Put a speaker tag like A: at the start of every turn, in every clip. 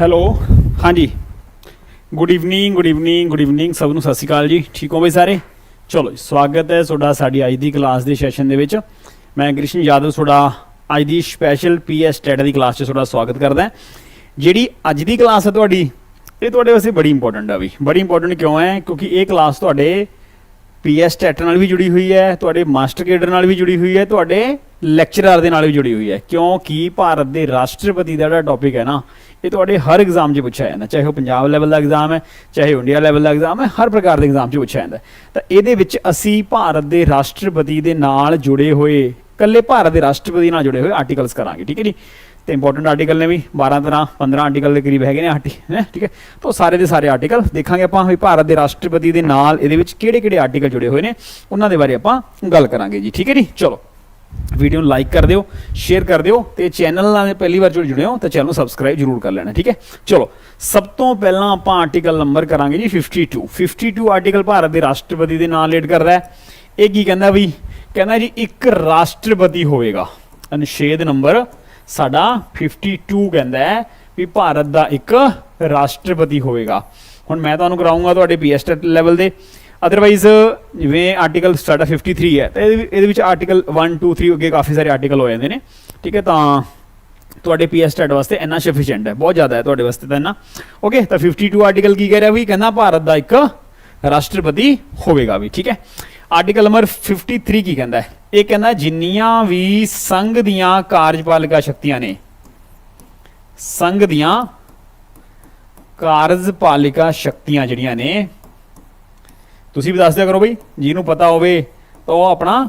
A: Hello, ਹਾਂਜੀ। Good evening good evening good evening ਸਭ ਨੂੰ ਸਤਿ ਸ਼੍ਰੀ ਅਕਾਲ ਜੀ। ਠੀਕ ਹੋ ਬਈ ਸਾਰੇ? ਚਲੋ ਸਵਾਗਤ ਹੈ ਤੁਹਾਡਾ ਸਾਡੀ ਅੱਜ ਦੀ ਕਲਾਸ ਦੇ ਸੈਸ਼ਨ ਦੇ ਵਿੱਚ। ਮੈਂ ਕ੍ਰਿਸ਼ਨ ਯਾਦਵ, ਤੁਹਾਡਾ ਅੱਜ ਦੀ ਸਪੈਸ਼ਲ ਪੀਐਸ ਟੈਟ ਦੀ ਕਲਾਸ 'ਚ ਤੁਹਾਡਾ ਸਵਾਗਤ ਕਰਦਾ ਜਿਹੜੀ ਅੱਜ ਦੀ ਕਲਾਸ ਹੈ ਤੁਹਾਡੀ, ਇਹ ਤੁਹਾਡੇ ਵਾਸਤੇ ਬੜੀ ਇੰਪੋਰਟੈਂਟ ਆ ਵੀ ਬੜੀ ਇੰਪੋਰਟੈਂਟ ਕਿਉਂ ਹੈ? ਕਿਉਂਕਿ ਇਹ ਕਲਾਸ ਤੁਹਾਡੇ ਪੀਐਸ ਟੈਟ ਨਾਲ ਵੀ ਜੁੜੀ ਹੋਈ ਹੈ, ਤੁਹਾਡੇ ਮਾਸਟਰ ਕੇਡਰ ਨਾਲ ਵੀ ਜੁੜੀ ਹੋਈ ਹੈ, ਤੁਹਾਡੇ ਲੈਕਚਰਰ ਦੇ ਨਾਲ ਵੀ ਜੁੜੀ ਹੋਈ ਹੈ। ਕਿਉਂਕਿ ਭਾਰਤ ਦੇ ਰਾਸ਼ਟਰਪਤੀ ਦਾ ਜਿਹੜਾ ਟੌਪਿਕ ਹੈ ਨਾ, ਇਹ ਤੁਹਾਡੇ ਹਰ ਐਗਜ਼ਾਮ 'ਚ ਪੁੱਛਿਆ ਜਾਂਦਾ। ਚਾਹੇ ਉਹ ਪੰਜਾਬ ਲੈਵਲ ਦਾ ਐਗਜ਼ਾਮ ਹੈ, ਚਾਹੇ ਉਹ ਇੰਡੀਆ ਲੈਵਲ ਦਾ ਐਗਜ਼ਾਮ ਹੈ, ਹਰ ਪ੍ਰਕਾਰ ਦੇ ਐਗਜ਼ਾਮ 'ਚ ਪੁੱਛਿਆ ਜਾਂਦਾ। ਤਾਂ ਇਹਦੇ ਵਿੱਚ ਅਸੀਂ ਭਾਰਤ ਦੇ ਰਾਸ਼ਟਰਪਤੀ ਦੇ ਨਾਲ ਜੁੜੇ ਹੋਏ, ਇਕੱਲੇ ਭਾਰਤ ਦੇ ਰਾਸ਼ਟਰਪਤੀ ਨਾਲ ਜੁੜੇ ਹੋਏ ਆਰਟੀਕਲਸ ਕਰਾਂਗੇ, ਠੀਕ ਹੈ ਜੀ? ਤੇ ਇੰਪੋਰਟੈਂਟ ਆਰਟੀਕਲ ਨੇ ਵੀ 12 ਤਰ੍ਹਾਂ 15 ਆਰਟੀਕਲ ਦੇ ਕਰੀਬ ਹੈਗੇ ਨੇ ਆਰਟੀ ਹੈ, ਠੀਕ ਹੈ? ਤਾਂ ਉਹ ਸਾਰੇ ਦੇ ਸਾਰੇ ਆਰਟੀਕਲ ਦੇਖਾਂਗੇ ਆਪਾਂ ਵੀ ਭਾਰਤ ਦੇ ਰਾਸ਼ਟਰਪਤੀ ਦੇ ਨਾਲ ਇਹਦੇ ਵਿੱਚ ਕਿਹੜੇ ਕਿਹੜੇ ਆਰਟੀਕਲ ਜੁੜੇ ਹੋਏ ਨੇ, ਉਹਨਾਂ ਦੇ ਬਾਰੇ ਆਪਾਂ ਗੱਲ ਕਰਾਂਗੇ ਜੀ, ਠੀਕ ਹੈ ਜੀ? ਚਲੋ। ਵੀਡੀਓ ਨੂੰ ਲਾਈਕ ਕਰ ਦਿਓ ਸ਼ੇਅਰ ਕਰ ਦਿਓ ਤੇ ਚੈਨਲ ਨਾਲ ਪਹਿਲੀ ਵਾਰ ਜੁੜੇ ਹੋ ਤਾਂ ਚੈਨਲ ਨੂੰ ਸਬਸਕ੍ਰਾਈਬ ਜਰੂਰ ਕਰ ਲੈਣਾ, ਠੀਕ ਹੈ? ਚਲੋ, ਸਭ ਤੋਂ ਪਹਿਲਾਂ ਆਪਾਂ ਆਰਟੀਕਲ ਨੰਬਰ ਕਰਾਂਗੇ ਜੀ 52 52 ਆਰਟੀਕਲ ਭਾਰਤ ਦੇ ਰਾਸ਼ਟਰਪਤੀ ਦੇ ਨਾਲ ਰਿਲੇਟ ਕਰਦਾ ਹੈ। ਇਹ ਕੀ ਕਹਿੰਦਾ ਵੀ, ਕਹਿੰਦਾ ਜੀ ਇੱਕ ਰਾਸ਼ਟਰਪਤੀ ਹੋਵੇਗਾ। ਅਨੁਛੇਦ ਨੰਬਰ ਸਾਡਾ 52 ਕਹਿੰਦਾ ਹੈ ਵੀ ਭਾਰਤ ਦਾ ਇੱਕ ਰਾਸ਼ਟਰਪਤੀ ਹੋਵੇਗਾ। ਹੁਣ ਮੈਂ ਤੁਹਾਨੂੰ ਕਰਾਉਂਗਾ ਤੁਹਾਡੇ ਪੀਐਸ ਲੈਵਲ ਦੇ। ਅਦਰਵਾਈਜ਼ ਜਿਵੇਂ ਆਰਟੀਕਲ ਸਾਡਾ 53 ਹੈ, ਤਾਂ ਇਹਦੇ ਵਿੱਚ ਆਰਟੀਕਲ 1 2 3 ਅੱਗੇ ਕਾਫੀ ਸਾਰੇ ਆਰਟੀਕਲ ਹੋ ਜਾਂਦੇ ਨੇ। ਠੀਕ ਹੈ, ਤਾਂ ਤੁਹਾਡੇ ਪੀਐਸ ਸਟੈਟ ਵਾਸਤੇ ਇੰਨਾ ਸਫੀਸ਼ੀਐਂਟ ਹੈ, ਬਹੁਤ ਜ਼ਿਆਦਾ ਹੈ ਤੁਹਾਡੇ ਵਾਸਤੇ ਤਾਂ ਇੰਨਾ। ਓਕੇ ਤਾਂ 52 ਆਰਟੀਕਲ ਕੀ ਕਹਿ ਰਿਹਾ ਵੀ ਕਹਿੰਦਾ ਭਾਰਤ ਦਾ ਇੱਕ ਰਾਸ਼ਟਰਪਤੀ ਹੋਵੇਗਾ ਵੀ, ਠੀਕ ਹੈ। ਆਰਟੀਕਲ ਨੰਬਰ 53 ਕੀ ਕਹਿੰਦਾ ਹੈ? ਇਹ ਕਹਿੰਦਾ ਜਿੰਨੀਆਂ ਵੀ ਸੰਘ ਦੀਆਂ ਕਾਰਜਪਾਲਿਕਾ ਸ਼ਕਤੀਆਂ ਨੇ, ਸੰਘ ਦੀਆਂ ਕਾਰਜਪਾਲਿਕਾ ਸ਼ਕਤੀਆਂ ਜਿਹੜੀਆਂ ਨੇ ਤੁਸੀਂ ਵੀ ਦੱਸ ਦਿਆ ਕਰੋ ਬਈ, ਜਿਹਨੂੰ ਪਤਾ ਹੋਵੇ ਤਾਂ ਉਹ ਆਪਣਾ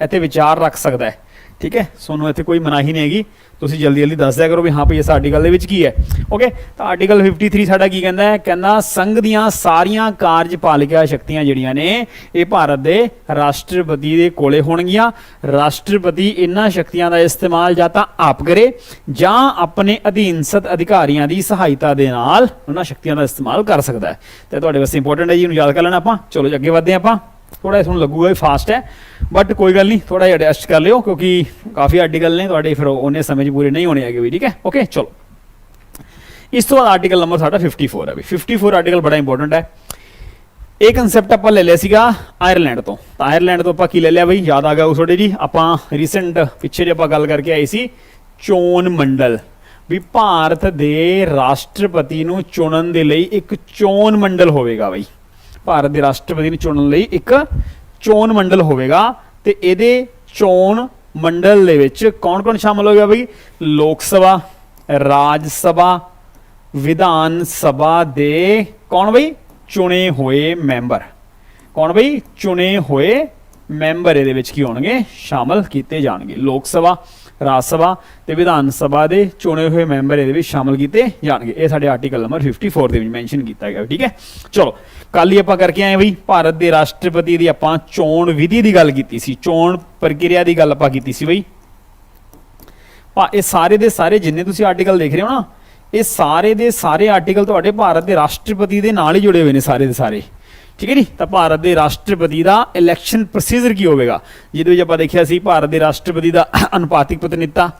A: ਇੱਥੇ ਵਿਚਾਰ ਰੱਖ ਸਕਦਾ ਹੈ। ਠੀਕ ਹੈ? ਸੋਨੂੰ ਇੱਥੇ ਕੋਈ ਮਨਾਹੀ ਨਹੀਂ ਹੈਗੀ। ਤੁਸੀਂ ਜਲਦੀ ਜਲਦੀ ਦੱਸ ਦਿਆ ਕਰੋ ਵੀ ਹਾਂ ਭਈ ਇਸ ਆਰਟੀਕਲ ਦੇ ਵਿੱਚ ਕੀ ਹੈ। ਓਕੇ ਤਾਂ ਆਰਟੀਕਲ 53 ਸਾਡਾ ਕੀ ਕਹਿੰਦਾ ਹੈ? ਕਹਿੰਦਾ, ਸੰਘ ਦੀਆਂ ਸਾਰੀਆਂ ਕਾਰਜਪਾਲਿਕਾ ਸ਼ਕਤੀਆਂ ਜਿਹੜੀਆਂ ਨੇ, ਇਹ ਭਾਰਤ ਦੇ ਰਾਸ਼ਟਰਪਤੀ ਦੇ ਕੋਲੇ ਹੋਣਗੀਆਂ। ਰਾਸ਼ਟਰਪਤੀ ਇਹਨਾਂ ਸ਼ਕਤੀਆਂ ਦਾ ਇਸਤੇਮਾਲ ਜਾਂ ਤਾਂ ਆਪ ਕਰੇ, ਜਾਂ ਆਪਣੇ ਅਧੀਨਸਤ ਅਧਿਕਾਰੀਆਂ ਦੀ ਸਹਾਇਤਾ ਦੇ ਨਾਲ ਉਹਨਾਂ ਸ਼ਕਤੀਆਂ ਦਾ ਇਸਤੇਮਾਲ ਕਰ ਸਕਦਾ ਹੈ। ਤੇ ਤੁਹਾਡੇ ਵਾਸਤੇ ਇੰਪੋਰਟੈਂਟ ਹੈ ਜੀ, ਇਹਨੂੰ ਯਾਦ ਕਰ ਲੈਣਾ ਆਪਾਂ। ਚਲੋ ਅੱਗੇ ਵਧਦੇ ਹਾਂ ਆਪਾਂ। ਥੋੜਾ ਤੁਹਾਨੂੰ ਲੱਗੂਗਾ ਵੀ ਫਾਸਟ ਹੈ ਬਟ ਕੋਈ ਗੱਲ ਨਹੀਂ ਥੋੜਾ ਜਿਹਾ ਐਡਜਸਟ ਕਰ ਲਿਓ, ਕਿਉਂਕਿ ਕਾਫੀ ਆਰਟੀਕਲ ਨੇ ਤੁਹਾਡੇ, ਫਿਰ ਉਹਨੇ ਸਮੇਂ 'ਚ ਪੂਰੇ ਨਹੀਂ ਹੋਣੇ ਹੈਗੇ ਵੀ, ਠੀਕ ਹੈ? ਓਕੇ ਚਲੋ। ਇਸ ਤੋਂ ਬਾਅਦ ਆਰਟੀਕਲ ਨੰਬਰ ਸਾਡਾ 54 ਹੈ ਵੀ। 54 ਆਰਟੀਕਲ ਬੜਾ ਇੰਪੋਰਟੈਂਟ ਹੈ। ਇਹ ਕਨਸੈਪਟ ਆਪਾਂ ਲੈ ਲਿਆ ਸੀਗਾ ਆਇਰਲੈਂਡ ਤੋਂ। ਤਾਂ ਆਇਰਲੈਂਡ ਤੋਂ ਆਪਾਂ ਕੀ ਲੈ ਲਿਆ ਬਈ? ਯਾਦ ਆ ਗਿਆ ਉਹ ਤੁਹਾਡੇ ਜੀ? ਆਪਾਂ ਰੀਸੈਂਟ ਪਿੱਛੇ ਜੇ ਆਪਾਂ ਗੱਲ ਕਰਕੇ ਆਏ ਸੀ, ਚੋਣ ਮੰਡਲ। ਵੀ ਭਾਰਤ ਦੇ ਰਾਸ਼ਟਰਪਤੀ ਨੂੰ ਚੁਣਨ ਦੇ ਲਈ ਇੱਕ ਚੋਣ ਮੰਡਲ ਹੋਵੇਗਾ ਬਈ। ਭਾਰਤ ਦੇ ਰਾਸ਼ਟਰਪਤੀ ਨੂੰ ਚੁਣਨ ਲਈ ਇੱਕ ਚੋਣ ਮੰਡਲ ਹੋਵੇਗਾ ਤੇ ਇਹਦੇ ਚੋਣ ਮੰਡਲ ਦੇ ਵਿੱਚ ਕੌਣ-ਕੌਣ ਸ਼ਾਮਲ ਹੋਵੇਗਾ ਬਈ? ਲੋਕ ਸਭਾ, ਰਾਜ ਸਭਾ, ਵਿਧਾਨ ਸਭਾ ਦੇ ਕੌਣ ਬਈ? ਚੁਣੇ ਹੋਏ ਮੈਂਬਰ। ਕੌਣ ਬਈ? ਚੁਣੇ ਹੋਏ ਮੈਂਬਰ ਇਹਦੇ ਵਿੱਚ ਕੀ ਹੋਣਗੇ? ਸ਼ਾਮਲ ਕੀਤੇ ਜਾਣਗੇ। ਲੋਕ ਸਭਾ ਰਾਜ ਸਭਾ ਤੇ ਵਿਧਾਨ ਸਭਾ ਦੇ ਚੁਣੇ ਹੋਏ ਮੈਂਬਰ ਇਹਦੇ ਵਿੱਚ ਸ਼ਾਮਲ ਕੀਤੇ ਜਾਣਗੇ। ਇਹ ਸਾਡੇ ਆਰਟੀਕਲ ਨੰਬਰ 54 ਦੇ ਵਿੱਚ ਮੈਂਸ਼ਨ ਕੀਤਾ ਗਿਆ, ਠੀਕ ਹੈ? ਚਲੋ ਕੱਲ ਹੀ ਆਪਾਂ ਕਰਕੇ ਆਏ ਬਈ, ਭਾਰਤ ਦੇ ਰਾਸ਼ਟਰਪਤੀ ਦੀ ਆਪਾਂ ਚੋਣ ਵਿਧੀ ਦੀ ਗੱਲ ਕੀਤੀ ਸੀ, ਚੋਣ ਪ੍ਰਕਿਰਿਆ ਦੀ ਗੱਲ ਆਪਾਂ ਕੀਤੀ ਸੀ ਬਈ। ਪਾ ਇਹ ਸਾਰੇ ਦੇ ਸਾਰੇ, ਜਿੰਨੇ ਤੁਸੀਂ ਆਰਟੀਕਲ ਦੇਖ ਰਹੇ ਹੋ ਨਾ, ਇਹ ਸਾਰੇ ਦੇ ਸਾਰੇ ਆਰਟੀਕਲ ਤੁਹਾਡੇ ਭਾਰਤ ਦੇ ਰਾਸ਼ਟਰਪਤੀ ਦੇ ਨਾਲ ਹੀ ਜੁੜੇ ਹੋਏ ਨੇ ਸਾਰੇ ਦੇ ਸਾਰੇ। ਠੀਕ ਹੈ ਜੀ? ਤਾਂ ਭਾਰਤ ਦੇ ਰਾਸ਼ਟਰਪਤੀ ਦਾ ਇਲੈਕਸ਼ਨ ਪ੍ਰੋਸੀਜਰ ਕੀ ਹੋਵੇਗਾ? ਜਿਹਦੇ ਵਿੱਚ ਆਪਾਂ ਦੇਖਿਆ ਸੀ, ਭਾਰਤ ਦੇ ਰਾਸ਼ਟਰਪਤੀ ਦਾ ਅਨੁਪਾਤਿਕ ਪ੍ਰਤੀਨਿਧਤਾ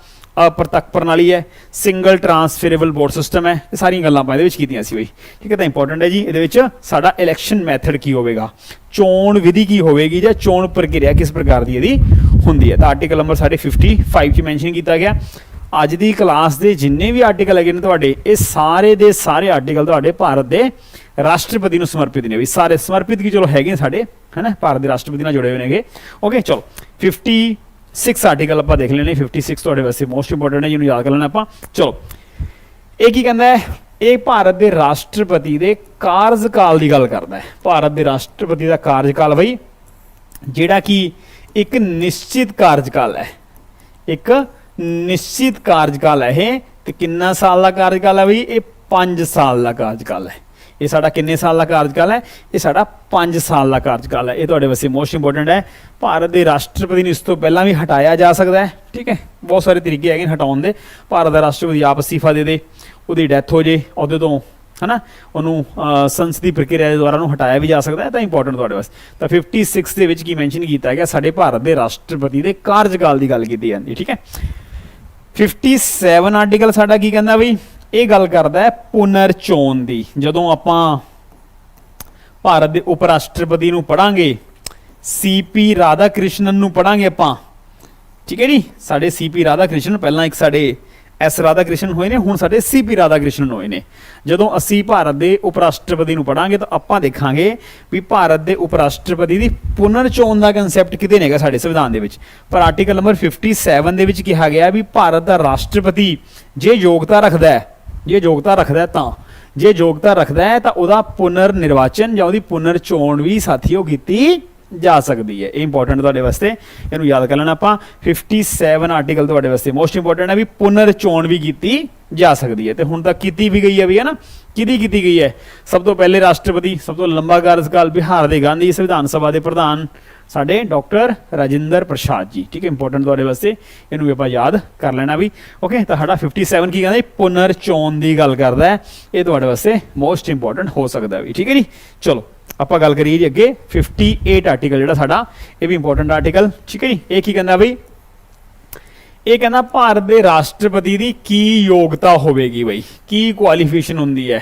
A: ਅਪਰਤਕ ਪ੍ਰਣਾਲੀ ਹੈ ਸਿੰਗਲ ਟਰਾਂਸਫਰੇਬਲ ਵੋਟ ਸਿਸਟਮ ਹੈ, ਇਹ ਸਾਰੀਆਂ ਗੱਲਾਂ ਆਪਾਂ ਇਹਦੇ ਵਿੱਚ ਕੀਤੀਆਂ ਸੀ ਬਈ। ਠੀਕ ਹੈ, ਤਾਂ ਇੰਪੋਰਟੈਂਟ ਹੈ ਜੀ, ਇਹਦੇ ਵਿੱਚ ਸਾਡਾ ਇਲੈਕਸ਼ਨ ਮੈਥਡ ਕੀ ਹੋਵੇਗਾ? ਚੋਣ ਵਿਧੀ ਕੀ ਹੋਵੇਗੀ ਜਾਂ ਚੋਣ ਪ੍ਰਕਿਰਿਆ ਕਿਸ ਪ੍ਰਕਾਰ ਦੀ ਇਹਦੀ ਹੁੰਦੀ ਹੈ? ਤਾਂ ਆਰਟੀਕਲ ਨੰਬਰ ਸਾਡੇ 55 ਚ ਮੈਂਸ਼ਨ ਕੀਤਾ ਗਿਆ। ਅੱਜ ਦੀ ਕਲਾਸ ਦੇ ਜਿੰਨੇ ਵੀ ਆਰਟੀਕਲ ਹੈਗੇ ਨੇ ਤੁਹਾਡੇ, ਇਹ ਸਾਰੇ ਦੇ ਸਾਰੇ ਆਰਟੀਕਲ ਤੁਹਾਡੇ ਭਾਰਤ ਦੇ ਰਾਸ਼ਟਰਪਤੀ ਨੂੰ ਸਮਰਪਿਤ ਨੇ ਵੀ ਸਾਰੇ ਸਮਰਪਿਤ ਕੀ ਚਲੋ ਹੈਗੇ ਨੇ ਸਾਡੇ ਹੈਨਾ ਭਾਰਤ ਦੇ ਰਾਸ਼ਟਰਪਤੀ ਨਾਲ ਜੁੜੇ ਹੋਏ ਨੇਗੇ ਓਕੇ ਚਲੋ 56 ਆਰਟੀਕਲ ਆਪਾਂ ਦੇਖ ਲੈਣੇ 56 ਤੁਹਾਡੇ ਵਾਸਤੇ ਮੋਸਟ ਇੰਪੋਰਟੈਂਟ ਹੈ ਜਿਹਨੂੰ ਯਾਦ ਕਰ ਲੈਣਾ ਆਪਾਂ ਚਲੋ ਇਹ ਕੀ ਕਹਿੰਦਾ ਹੈ ਇਹ ਭਾਰਤ ਦੇ ਰਾਸ਼ਟਰਪਤੀ ਦੇ ਕਾਰਜਕਾਲ ਦੀ ਗੱਲ ਕਰਦਾ ਹੈ ਭਾਰਤ ਦੇ ਰਾਸ਼ਟਰਪਤੀ ਦਾ ਕਾਰਜਕਾਲ ਬਈ ਜਿਹੜਾ ਕਿ ਇੱਕ ਨਿਸ਼ਚਿਤ ਕਾਰਜਕਾਲ ਹੈ ਇੱਕ ਨਿਸ਼ਚਿਤ ਕਾਰਜਕਾਲ ਹੈ ਇਹ ਤੇ ਕਿੰਨਾ ਸਾਲ ਦਾ ਕਾਰਜਕਾਲ ਹੈ ਬਈ ਇਹ 5 ਸਾਲ ਦਾ ਕਾਰਜਕਾਲ ਹੈ ਇਹ ਸਾਡਾ ਕਿੰਨੇ ਸਾਲ ਦਾ ਕਾਰਜਕਾਲ ਹੈ? ਇਹ ਸਾਡਾ 5 ਸਾਲ ਦਾ ਕਾਰਜਕਾਲ ਹੈ। ਇਹ ਤੁਹਾਡੇ ਵਾਸਤੇ ਮੋਸਟ ਇੰਪੋਰਟੈਂਟ ਹੈ। ਭਾਰਤ ਦੇ ਰਾਸ਼ਟਰਪਤੀ ਨੂੰ ਇਸ ਤੋਂ ਪਹਿਲਾਂ ਵੀ ਹਟਾਇਆ ਜਾ ਸਕਦਾ ਹੈ, ਠੀਕ ਹੈ? ਬਹੁਤ ਸਾਰੇ ਤਰੀਕੇ ਹੈਗੇ ਨੇ ਹਟਾਉਣ ਦੇ। ਭਾਰਤ ਦਾ ਰਾਸ਼ਟਰਪਤੀ ਆਪ ਅਸਤੀਫਾ ਦੇ ਦੇ, ਉਹਦੀ ਡੈਥ ਹੋ ਜੇ, ਉਹਦੇ ਤੋਂ, ਹਨਾ? ਉਹਨੂੰ ਸੰਸਦੀ ਪ੍ਰਕਿਰਿਆ ਦੇ ਦੁਆਰਾ ਉਹਨੂੰ ਹਟਾਇਆ ਵੀ ਜਾ ਸਕਦਾ ਹੈ ਤਾਂ ਇੰਪੋਰਟੈਂਟ ਤੁਹਾਡੇ ਵਾਸਤੇ। ਤਾਂ 56 ਦੇ ਵਿੱਚ ਕੀ ਮੈਂਸ਼ਨ ਕੀਤਾ ਗਿਆ? ਸਾਡੇ ਭਾਰਤ ਦੇ ਰਾਸ਼ਟਰਪਤੀ ਦੇ ਕਾਰਜਕਾਲ ਦੀ ਗੱਲ ਕੀਤੀ ਜਾਂਦੀ ਠੀਕ ਹੈ? 57 ਆਰਟੀਕਲ ਸਾਡਾ ਕੀ ਕਹਿੰਦਾ ਬਈ? ਇਹ ਗੱਲ ਕਰਦਾ ਹੈ ਪੁਨਰ ਚੋਣ ਦੀ। ਜਦੋਂ ਆਪਾਂ ਭਾਰਤ ਦੇ ਉਪ ਰਾਸ਼ਟਰਪਤੀ ਨੂੰ ਪੜਾਂਗੇ ਸੀਪੀ ਰਾਧਾ ਕ੍ਰਿਸ਼ਨਨ ਨੂੰ ਪੜਾਂਗੇ ਆਪਾਂ। ਠੀਕ ਹੈ ਜੀ? ਸਾਡੇ ਸੀਪੀ ਰਾਧਾ ਕ੍ਰਿਸ਼ਨ ਪਹਿਲਾਂ ਇੱਕ ਸਾਡੇ ਐਸ ਰਾਧਾ ਕ੍ਰਿਸ਼ਨ ਹੋਏ ਨੇ, ਹੁਣ ਸਾਡੇ ਸੀਪੀ ਰਾਧਾ ਕ੍ਰਿਸ਼ਨ ਹੋਏ ਨੇ। ਜਦੋਂ ਅਸੀਂ ਭਾਰਤ ਦੇ ਉਪ ਰਾਸ਼ਟਰਪਤੀ ਨੂੰ ਪੜਾਂਗੇ ਤਾਂ ਆਪਾਂ ਦੇਖਾਂਗੇ ਵੀ ਭਾਰਤ ਦੇ ਉਪ ਰਾਸ਼ਟਰਪਤੀ ਦੀ ਪੁਨਰ ਚੋਣ ਦਾ ਕਨਸੈਪਟ ਕਿਤੇ ਨੇਗਾ ਸਾਡੇ ਸੰਵਿਧਾਨ ਦੇ ਵਿੱਚ। ਪਰ ਆਰਟੀਕਲ ਨੰਬਰ 57 ਦੇ ਵਿੱਚ ਕਿਹਾ ਗਿਆ ਵੀ ਭਾਰਤ ਦਾ ਰਾਸ਼ਟਰਪਤੀ ਜੇ ਯੋਗਤਾ ਰੱਖਦਾ ਹੈ ਜੇ ਯੋਗਤਾ ਰੱਖਦਾ ਤਾਂ। ਜੇ ਯੋਗਤਾ ਰੱਖਦਾ ਹੈ ਤਾਂ ਉਹਦਾ ਪੁਨਰ ਨਿਰਵਾਚਨ ਜਾਂ ਉਹਦੀ ਪੁਨਰ ਚੋਣ ਵੀ ਸਾਥੀਓ ਕੀਤੀ ਜਾ ਸਕਦੀ ਹੈ। ਇਹ ਇੰਪੋਰਟੈਂਟ ਤੁਹਾਡੇ ਵਾਸਤੇ। ਇਹਨੂੰ ਯਾਦ ਕਰ ਲੈਣਾ ਆਪਾਂ। 57 ਆਰਟੀਕਲ ਤੁਹਾਡੇ ਵਾਸਤੇ ਮੋਸਟ ਇੰਪੋਰਟੈਂਟ ਹੈ ਵੀ ਪੁਨਰ ਚੋਣ ਵੀ ਕੀਤੀ ਜਾ ਸਕਦੀ ਹੈ। ਤੇ ਹੁਣ ਤੱਕ ਕੀਤੀ ਵੀ ਗਈ ਹੈ ਵੀ ਹੈ ਨਾ। ਕਿਹਦੀ ਕੀਤੀ ਗਈ ਹੈ? ਸਭ ਤੋਂ ਪਹਿਲੇ ਰਾਸ਼ਟਰਪਤੀ, ਸਭ ਤੋਂ ਲੰਬਾ ਕਾਰਜਕਾਲ ਬਿਹਾਰ ਦੇ ਗਾਂਧੀ, ਸੰਵਿਧਾਨ ਸਭਾ ਦੇ ਪ੍ਰਧਾਨ ਸਾਡੇ ਡਾਕਟਰ ਰਾਜਿੰਦਰ ਪ੍ਰਸਾਦ ਜੀ, ਠੀਕ ਹੈ ਇੰਪੋਰਟੈਂਟ ਤੁਹਾਡੇ ਵਾਸਤੇ, ਇਹਨੂੰ ਵੀ ਆਪਾਂ ਯਾਦ ਕਰ ਲੈਣਾ ਵੀ ਓਕੇ ਤਾਂ ਸਾਡਾ 57 ਕੀ ਕਹਿੰਦਾ, ਪੁਨਰ ਚੋਣ ਦੀ ਗੱਲ ਕਰਦਾ ਹੈ, ਇਹ ਤੁਹਾਡੇ ਵਾਸਤੇ ਮੋਸਟ ਇੰਪੋਰਟੈਂਟ ਹੋ ਸਕਦਾ ਵੀ, ਠੀਕ ਹੈ ਜੀ? ਚਲੋ, ਆਪਾਂ ਗੱਲ ਕਰੀਏ ਜੀ ਅੱਗੇ 58 ਆਰਟੀਕਲ ਜਿਹੜਾ ਸਾਡਾ, ਇਹ ਵੀ ਇੰਪੋਰਟੈਂਟ ਆਰਟੀਕਲ ਠੀਕ ਹੈ ਜੀ? ਇਹ ਕੀ ਕਹਿੰਦਾ ਬਈ ਇਹ ਕਹਿੰਦਾ ਭਾਰਤ ਦੇ ਰਾਸ਼ਟਰਪਤੀ ਦੀ ਕੀ ਯੋਗਤਾ ਹੋਵੇਗੀ ਬਈ? ਕੀ ਕੁਆਲੀਫਿਕੇਸ਼ਨ ਹੁੰਦੀ ਹੈ?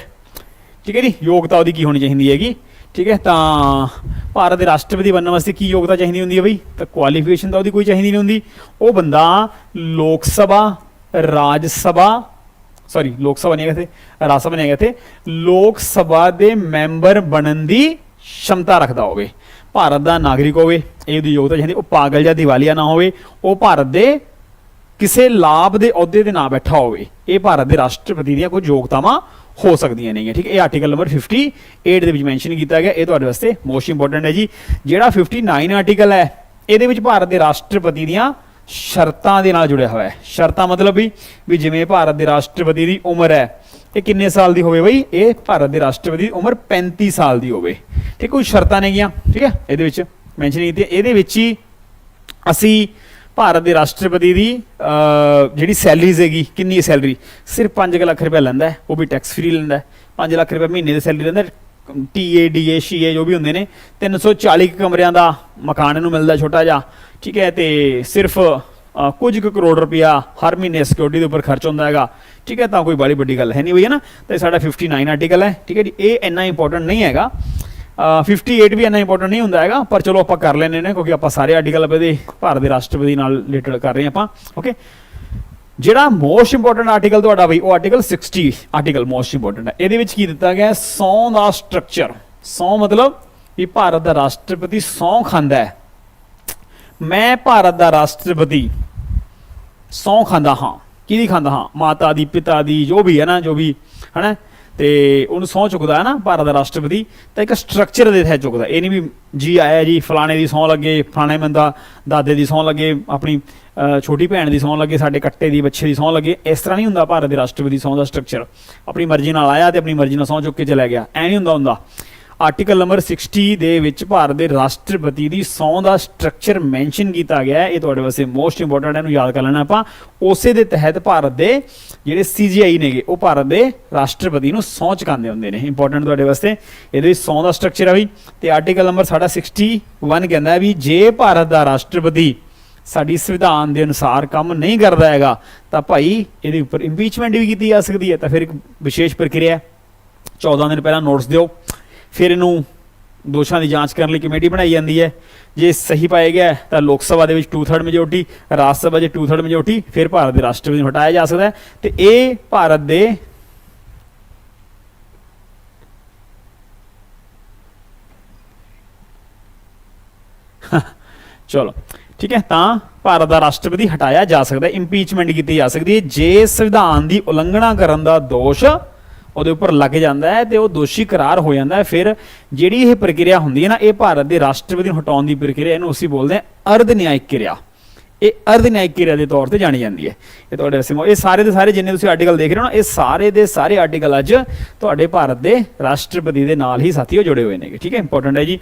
A: ਠੀਕ ਹੈ ਜੀ? ਯੋਗਤਾ ਉਹਦੀ ਕੀ ਹੋਣੀ ਚਾਹੀਦੀ ਹੈਗੀ? ਠੀਕ ਹੈ, ਤਾਂ ਭਾਰਤ ਦੇ ਰਾਸ਼ਟਰਪਤੀ ਬਣਨ ਵਾਸਤੇ ਕੀ ਯੋਗਤਾ ਚਾਹੀਦੀ ਹੁੰਦੀ ਹੈ ਬਈ? ਤਾਂ ਕੁਆਲੀਫਿਕੇਸ਼ਨ ਤਾਂ ਉਹਦੀ ਕੋਈ ਚਾਹੀਦੀ ਨਹੀਂ ਹੁੰਦੀ। ਉਹ ਬੰਦਾ ਲੋਕ ਸਭਾ, ਰਾਜ ਸਭਾ ਸੌਰੀ ਲੋਕ ਸਭਾ ਨਹੀਂ ਹੈਗਾ ਇੱਥੇ, ਰਾਜ ਸਭਾ ਨਹੀਂ ਹੈਗਾ ਇੱਥੇ, ਲੋਕ ਸਭਾ ਦੇ ਮੈਂਬਰ ਬਣਨ ਦੀ ਸ਼ਮਤਾ ਰੱਖਦਾ ਹੋਵੇ। ਭਾਰਤ ਦਾ ਨਾਗਰਿਕ ਹੋਵੇ, ਇਹ ਉਹਦੀ ਯੋਗਤਾ ਚਾਹੀਦੀ। ਉਹ ਪਾਗਲ ਜਾਂ ਦੀਵਾਲੀਆ ਨਾ ਹੋਵੇ, ਉਹ ਭਾਰਤ ਦੇ ਕਿਸੇ ਲਾਭ ਦੇ ਅਹੁਦੇ ਤੇ ਨਾ ਬੈਠਾ ਹੋਵੇ। ਇਹ ਭਾਰਤ ਦੇ ਰਾਸ਼ਟਰਪਤੀ ਦੀਆਂ ਕੁਝ ਯੋਗਤਾਵਾਂ ਹੋ ਸਕਦੀਆਂ ਨੇਗੀਆਂ। ਠੀਕ ਹੈ, ਇਹ ਆਰਟੀਕਲ ਨੰਬਰ 58 ਦੇ ਵਿੱਚ ਮੈਂਸ਼ਨ ਕੀਤਾ ਗਿਆ। ਇਹ ਤੁਹਾਡੇ ਵਾਸਤੇ ਮੋਸਟ ਇੰਪੋਰਟੈਂਟ ਹੈ ਜੀ। ਜਿਹੜਾ 59 ਆਰਟੀਕਲ ਹੈ, ਇਹਦੇ ਵਿੱਚ ਭਾਰਤ ਦੇ ਰਾਸ਼ਟਰਪਤੀ ਦੀਆਂ ਸ਼ਰਤਾਂ ਦੇ ਨਾਲ ਜੁੜਿਆ ਹੋਇਆ ਹੈ। ਸ਼ਰਤਾਂ ਮਤਲਬ ਵੀ ਵੀ ਜਿਵੇਂ ਭਾਰਤ ਦੇ ਰਾਸ਼ਟਰਪਤੀ ਦੀ ਉਮਰ ਹੈ, ਇਹ ਕਿੰਨੇ ਸਾਲ ਦੀ ਹੋਵੇ ਬਈ? ਇਹ ਭਾਰਤ ਦੇ ਰਾਸ਼ਟਰਪਤੀ ਦੀ ਉਮਰ 35 ਸਾਲ ਦੀ ਹੋਵੇ। ਠੀਕ, ਕੋਈ ਸ਼ਰਤਾਂ ਨੇਗੀਆਂ। ਠੀਕ ਹੈ, ਇਹਦੇ ਵਿੱਚ ਮੈਂਸ਼ਨ ਕੀਤੀ ਇਹਦੇ ਵਿੱਚ ਹੀ ਅਸੀਂ ਭਾਰਤ ਦੇ ਰਾਸ਼ਟਰਪਤੀ ਦੀ ਜਿਹੜੀ ਸੈਲਰੀਜ਼ ਹੈਗੀ, ਕਿੰਨੀ ਸੈਲਰੀ ਸਿਰਫ 5 ਲੱਖ ਰੁਪਏ ਲੈਂਦਾ ਉਹ ਵੀ ਟੈਕਸ ਫ੍ਰੀ ਲੈਂਦਾ ਹੈ। 5 ਲੱਖ ਰੁਪਏ ਮਹੀਨੇ ਦੀ ਸੈਲਰੀ ਲੈਂਦਾ ਟੀਏ ਡੀਏ ਸ਼ੀਏ ਜੋ ਵੀ ਹੁੰਦੇ ਨੇ 340 ਕੁ ਕਮਰਿਆਂ ਦਾ ਮਕਾਨ ਇਹਨੂੰ ਮਿਲਦਾ ਛੋਟਾ ਜਿਹਾ। ਠੀਕ ਹੈ, ਤੇ ਸਿਰਫ ਕੁਝ ਕੁ ਕਰੋੜ ਰੁਪਇਆ ਹਰ ਮਹੀਨੇ ਸਿਕਿਉਰਿਟੀ ਦੇ ਉੱਪਰ ਖਰਚ ਹੁੰਦਾ ਹੈਗਾ। ਠੀਕ ਹੈ, ਤਾਂ ਕੋਈ ਬੜੀ ਵੱਡੀ ਗੱਲ ਹੈ ਨਹੀਂ ਬਈ, ਹੈ ਨਾ? ਤੇ ਸਾਡਾ 59 ਆਰਟੀਕਲ ਹੈ। ਠੀਕ ਹੈ ਜੀ, ਇਹ ਇੰਨਾ ਇੰਪੋਰਟੈਂਟ ਨਹੀਂ ਹੈਗਾ। 58 ਵੀ ਇੰਨਾ ਇੰਪੋਰਟੈਂਟ ਨਹੀਂ ਹੁੰਦਾ ਹੈਗਾ, ਪਰ ਚਲੋ ਆਪਾਂ ਕਰ ਲੈਨੇ ਨੇ, ਕਿਉਂਕਿ ਆਪਾਂ ਸਾਰੇ ਆਰਟੀਕਲ ਇਹਦੇ ਭਾਰਤ ਦੇ ਰਾਸ਼ਟਰਪਤੀ ਨਾਲ ਰਿਲੇਟਡ ਕਰ ਰਹੇ ਹਾਂ ਆਪਾਂ ਓਕੇ ਜਿਹੜਾ ਮੋਸਟ ਇੰਪੋਰਟੈਂਟ ਆਰਟੀਕਲ ਤੁਹਾਡਾ ਬਈ, ਉਹ ਆਰਟੀਕਲ 60 ਆਰਟੀਕਲ ਮੋਸਟ ਇੰਪੋਰਟੈਂਟ ਹੈ। ਇਹਦੇ ਵਿੱਚ ਕੀ ਦਿੱਤਾ ਗਿਆ ਹੈ? ਸਹੁੰ ਦਾ ਸਟਰਕਚਰ ਸਹੁੰ ਮਤਲਬ ਵੀ ਭਾਰਤ ਦਾ ਰਾਸ਼ਟਰਪਤੀ ਸਹੁੰ ਖਾਂਦਾ ਹੈ। ਮੈਂ ਭਾਰਤ ਦਾ ਰਾਸ਼ਟਰਪਤੀ ਸਹੁੰ ਖਾਂਦਾ ਹਾਂ। ਕਿਹਦੀ ਖਾਂਦਾ ਹਾਂ? ਮਾਤਾ ਦੀ, ਪਿਤਾ ਦੀ, ਜੋ ਵੀ ਹੈ ਨਾ, ਜੋ ਵੀ, ਹਨਾ? ਤੇ ਉਹਨੂੰ ਸਹੁੰ ਚੁੱਕਦਾ ਹੈ ਨਾ ਭਾਰਤ ਦਾ ਰਾਸ਼ਟਰਪਤੀ, ਤਾਂ ਇੱਕ ਸਟਰਕਚਰ ਦੇ ਤਹਿਤ ਚੁੱਕਦਾ। ਇਹ ਨਹੀਂ ਵੀ ਜੀ ਆਇਆ ਜੀ, ਫਲਾਣੇ ਦੀ ਸਹੁੰ ਲੱਗੇ, ਫਲਾਣੇ ਬੰਦਾ ਦਾਦੇ ਦੀ ਸਹੁੰ ਲੱਗੇ, ਆਪਣੀ ਛੋਟੀ ਭੈਣ ਦੀ ਸਹੁੰ ਲੱਗੇ, ਸਾਡੇ ਕੱਟੇ ਦੀ, ਬੱਚੇ ਦੀ ਸਹੁੰ ਲੱਗੇ, ਇਸ ਤਰ੍ਹਾਂ ਨਹੀਂ ਹੁੰਦਾ ਭਾਰਤ ਦੇ ਰਾਸ਼ਟਰਪਤੀ ਸਹੁੰ ਦਾ ਸਟਰਕਚਰ ਆਪਣੀ ਮਰਜ਼ੀ ਨਾਲ ਆਇਆ ਤੇ ਆਪਣੀ ਮਰਜ਼ੀ ਨਾਲ ਸਹੁੰ ਚੁੱਕ ਕੇ ਚਲਾ ਗਿਆ। ਐ ਨਹੀਂ ਹੁੰਦਾ ਹੁੰਦਾ। ਆਰਟੀਕਲ ਨੰਬਰ 60 ਦੇ ਵਿੱਚ ਭਾਰਤ ਦੇ ਰਾਸ਼ਟਰਪਤੀ ਦੀ ਸਹੁੰ ਦਾ ਸਟਰਕਚਰ ਮੈਂਸ਼ਨ ਕੀਤਾ ਗਿਆ ਹੈ। ਇਹ ਤੁਹਾਡੇ ਵਾਸਤੇ ਮੋਸਟ ਇੰਪੋਰਟੈਂਟ ਹੈ, ਇਹਨੂੰ ਯਾਦ ਕਰ ਲੈਣਾ ਆਪਾਂ। ਉਸੇ ਦੇ ਤਹਿਤ ਭਾਰਤ ਦੇ ਜਿਹੜੇ ਸੀਜੀਆਈ ਨੇਗੇ, ਉਹ ਭਾਰਤ ਦੇ ਰਾਸ਼ਟਰਪਤੀ ਨੂੰ ਸਹੁੰ ਚੁਕਾਉਂਦੇ ਹੁੰਦੇ ਨੇ। ਇੰਪੋਰਟੈਂਟ ਤੁਹਾਡੇ ਵਾਸਤੇ। ਇਹਦੇ ਵਿੱਚ ਸਹੁੰ ਦਾ ਸਟਰਕਚਰ ਆ ਵੀ। ਤੇ ਆਰਟੀਕਲ ਨੰਬਰ ਸਾਡਾ 61 ਕਹਿੰਦਾ ਵੀ, ਜੇ ਭਾਰਤ ਦਾ ਰਾਸ਼ਟਰਪਤੀ ਸਾਡੀ ਸੰਵਿਧਾਨ ਦੇ ਅਨੁਸਾਰ ਕੰਮ ਨਹੀਂ ਕਰਦਾ ਹੈਗਾ, ਤਾਂ ਭਾਈ ਇਹਦੇ ਉੱਪਰ ਇੰਪੀਚਮੈਂਟ ਵੀ ਕੀਤੀ ਜਾ ਸਕਦੀ ਹੈ। ਤਾਂ ਫਿਰ ਇੱਕ ਵਿਸ਼ੇਸ਼ ਪ੍ਰਕਿਰਿਆ ਹੈ। 14 ਦਿਨ ਪਹਿਲਾਂ ਨੋਟਿਸ ਦਿਓ। ਫਿਰ ਇਹਨੂੰ ਦੋਸ਼ਾਂ ਦੀ ਜਾਂਚ ਕਰਨ ਲਈ ਕਮੇਟੀ ਬਣਾਈ ਜਾਂਦੀ ਹੈ। ਜੇ ਸਹੀ ਪਾਇਆ ਗਿਆ ਤਾਂ ਲੋਕ ਸਭਾ ਦੇ ਵਿੱਚ 2/3 ਮੈਜੋਰਟੀ ਰਾਜ ਸਭਾ 'ਚ 2/3 ਮੈਜੋਰਟੀ ਫਿਰ ਭਾਰਤ ਦੇ ਰਾਸ਼ਟਰਪਤੀ ਨੂੰ ਹਟਾਇਆ ਜਾ ਸਕਦਾ ਤੇ ਇਹ ਭਾਰਤ ਦੇ ਚਲੋ, ਠੀਕ ਹੈ, ਤਾਂ ਭਾਰਤ ਦਾ ਰਾਸ਼ਟਰਪਤੀ ਹਟਾਇਆ ਜਾ ਸਕਦਾ ਹੈ ਇੰਪੀਚਮੈਂਟ ਕੀਤੀ ਜਾ ਸਕਦੀ ਹੈ। ਜੇ ਸੰਵਿਧਾਨ ਦੀ ਉਲੰਘਣਾ ਕਰਨ ਦਾ ਦੋਸ਼ ਉਹਦੇ ਉੱਪਰ ਲੱਗ ਜਾਂਦਾ ਹੈ ਤੇ ਉਹ ਦੋਸ਼ੀ ਕਰਾਰ ਹੋ ਜਾਂਦਾ ਹੈ। ਫਿਰ ਜਿਹੜੀ ਇਹ ਪ੍ਰਕਿਰਿਆ ਹੁੰਦੀ ਹੈ ਨਾ, ਇਹ ਭਾਰਤ ਦੇ ਰਾਸ਼ਟਰਪਤੀ ਨੂੰ ਹਟਾਉਣ ਦੀ ਪ੍ਰਕਿਰਿਆ, ਇਹਨੂੰ ਅਸੀਂ ਬੋਲਦੇ ਹਾਂ ਅਰਧ ਨਿਆਇਕ ਕਿਰਿਆ। ਇਹ ਅਰਧ ਨਿਆਇਕ ਕਿਰਿਆ ਦੇ ਤੌਰ ਤੇ ਜਾਣੀ ਜਾਂਦੀ ਹੈ। ਇਹ ਤੁਹਾਡੇ ਵਾਸਤੇ ਮੋ- ਇਹ ਸਾਰੇ ਦੇ ਸਾਰੇ ਜਿੰਨੇ ਤੁਸੀਂ ਆਰਟੀਕਲ ਦੇਖ ਰਹੇ ਹੋ ਨਾ, ਇਹ ਸਾਰੇ ਦੇ ਸਾਰੇ ਆਰਟੀਕਲ ਅੱਜ ਤੁਹਾਡੇ ਭਾਰਤ ਦੇ ਰਾਸ਼ਟਰਪਤੀ ਦੇ ਨਾਲ ਹੀ ਸਾਥੀਓ ਜੁੜੇ ਹੋਏ ਨੇਗੇ। ਠੀਕ ਹੈ ਇੰਪੋਰਟੈਂਟ ਹੈ ਜੀ।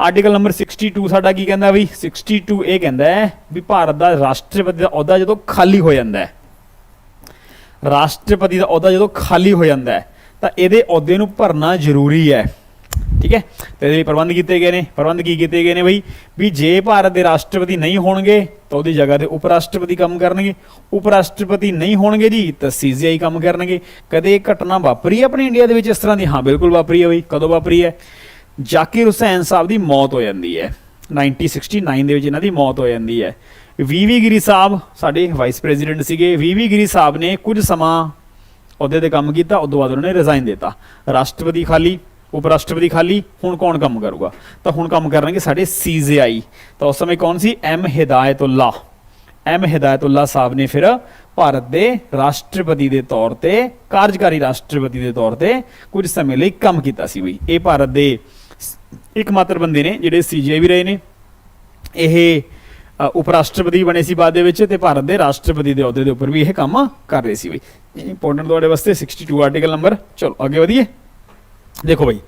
A: ਆਰਟੀਕਲ ਨੰਬਰ 62 ਸਾਡਾ ਕੀ ਕਹਿੰਦਾ ਵੀ? 62 ਇਹ ਕਹਿੰਦਾ ਹੈ ਵੀ ਭਾਰਤ ਦਾ ਰਾਸ਼ਟਰਪਤੀ ਦਾ ਅਹੁਦਾ ਜਦੋਂ ਖਾਲੀ ਹੋ ਜਾਂਦਾ ਹੈ, ਰਾਸ਼ਟਰਪਤੀ ਦਾ ਅਹੁਦਾ ਜਦੋਂ ਖਾਲੀ ਹੋ ਜਾਂਦਾ ਹੈ ਤਾਂ ਇਹਦੇ ਅਹੁਦੇ ਨੂੰ ਭਰਨਾ ਜ਼ਰੂਰੀ ਹੈ। ਠੀਕ ਹੈ? ਤੇ ਇਹਦੇ ਲਈ ਪ੍ਰਬੰਧ ਕੀਤੇ ਗਏ ਨੇ। ਪ੍ਰਬੰਧ ਕੀ ਕੀਤੇ ਗਏ ਨੇ ਬਈ? ਵੀ ਜੇ ਭਾਰਤ ਦੇ ਰਾਸ਼ਟਰਪਤੀ ਨਹੀਂ ਹੋਣਗੇ, ਤਾਂ ਉਹਦੀ ਜਗ੍ਹਾ ਤੇ ਉਪ ਰਾਸ਼ਟਰਪਤੀ ਕੰਮ ਕਰਨਗੇ। ਉਪ ਰਾਸ਼ਟਰਪਤੀ ਨਹੀਂ ਹੋਣਗੇ ਜੀ, ਤਾਂ ਸੀਜੀਆਈ ਕੰਮ ਕਰਨਗੇ। ਕਦੇ ਇਹ ਘਟਨਾ ਵਾਪਰੀ ਹੈ ਆਪਣੇ ਇੰਡੀਆ ਦੇ ਵਿੱਚ ਇਸ ਤਰ੍ਹਾਂ ਦੀ? ਹਾਂ, ਬਿਲਕੁਲ ਵਾਪਰੀ ਹੈ ਬਈ। ਕਦੋਂ ਵਾਪਰੀ ਹੈ? ਜ਼ਾਕਿਰ ਹੁਸੈਨ ਸਾਹਿਬ ਦੀ ਮੌਤ ਹੋ ਜਾਂਦੀ ਹੈ। 1969 ਦੇ ਵਿੱਚ ਇਹਨਾਂ ਦੀ ਮੌਤ ਹੋ ਜਾਂਦੀ ਹੈ। ਵੀਵੀ ਗਿਰੀ ਸਾਹਿਬ, ਸਾਡੇ ਵਾਈਸ ਪ੍ਰੈਜ਼ੀਡੈਂਟ ਸੀਗੇ। ਵੀਵੀ ਗਿਰੀ ਸਾਹਿਬ ਨੇ ਕੁਝ ਸਮਾਂ ਉਹਦੇ ਤੇ ਕੰਮ ਕੀਤਾ, ਉਦੋਂ ਬਾਅਦ ਉਹਨਾਂ ਨੇ ਰਿਜ਼ਾਈਨ ਦਿੱਤਾ। ਰਾਸ਼ਟਰਪਤੀ ਖਾਲੀ ਉਪ ਰਾਸ਼ਟਰਪਤੀ ਖਾਲੀ, ਹੁਣ ਕੌਣ ਕੰਮ ਕਰੂਗਾ? ਤਾਂ ਹੁਣ ਕੰਮ ਕਰਨਗੇ ਸਾਡੇ ਸੀਜੀਆਈ ਤਾਂ ਉਸ ਸਮੇਂ ਕੌਣ ਸੀ? ਐਮ ਹਿਦਾਇਤੁੱਲਾ ਐਮ ਹਿਦਾਇਤੁੱਲਾ ਸਾਹਿਬ ਨੇ ਫਿਰ ਭਾਰਤ ਦੇ ਰਾਸ਼ਟਰਪਤੀ ਦੇ ਤੌਰ ਤੇ, ਕਾਰਜਕਾਰੀ ਰਾਸ਼ਟਰਪਤੀ ਦੇ ਤੌਰ ਤੇ ਕੁਝ ਸਮੇਂ ਲਈ ਕੰਮ ਕੀਤਾ ਸੀ ਬਈ। ਇਹ ਭਾਰਤ ਦੇ ਇੱਕਮਾਤਰ ਬੰਦੇ ਨੇ ਜਿਹੜੇ ਸੀਜੀਆਈ ਵੀ ਰਹੇ ਨੇ। ਇਹ ਉਪ ਰਾਸ਼ਟਰਪਤੀ ਬਣੇ ਸੀ ਬਾਅਦ ਦੇ ਵਿੱਚ ਤੇ ਭਾਰਤ ਦੇ ਰਾਸ਼ਟਰਪਤੀ ਦੇ ਅਹੁਦੇ ਦੇ ਉੱਪਰ ਵੀ ਇਹ ਕੰਮ ਕਰ ਰਹੇ ਸੀ ਬਈ। ਇੰਪੋਰਟੈਂਟ ਤੁਹਾਡੇ ਵਾਸਤੇ 62 ਆਰਟੀਕਲ ਨੰਬਰ ਚਲੋ, ਅੱਗੇ ਵਧੀਏ। ਦੇਖੋ ਬਈ,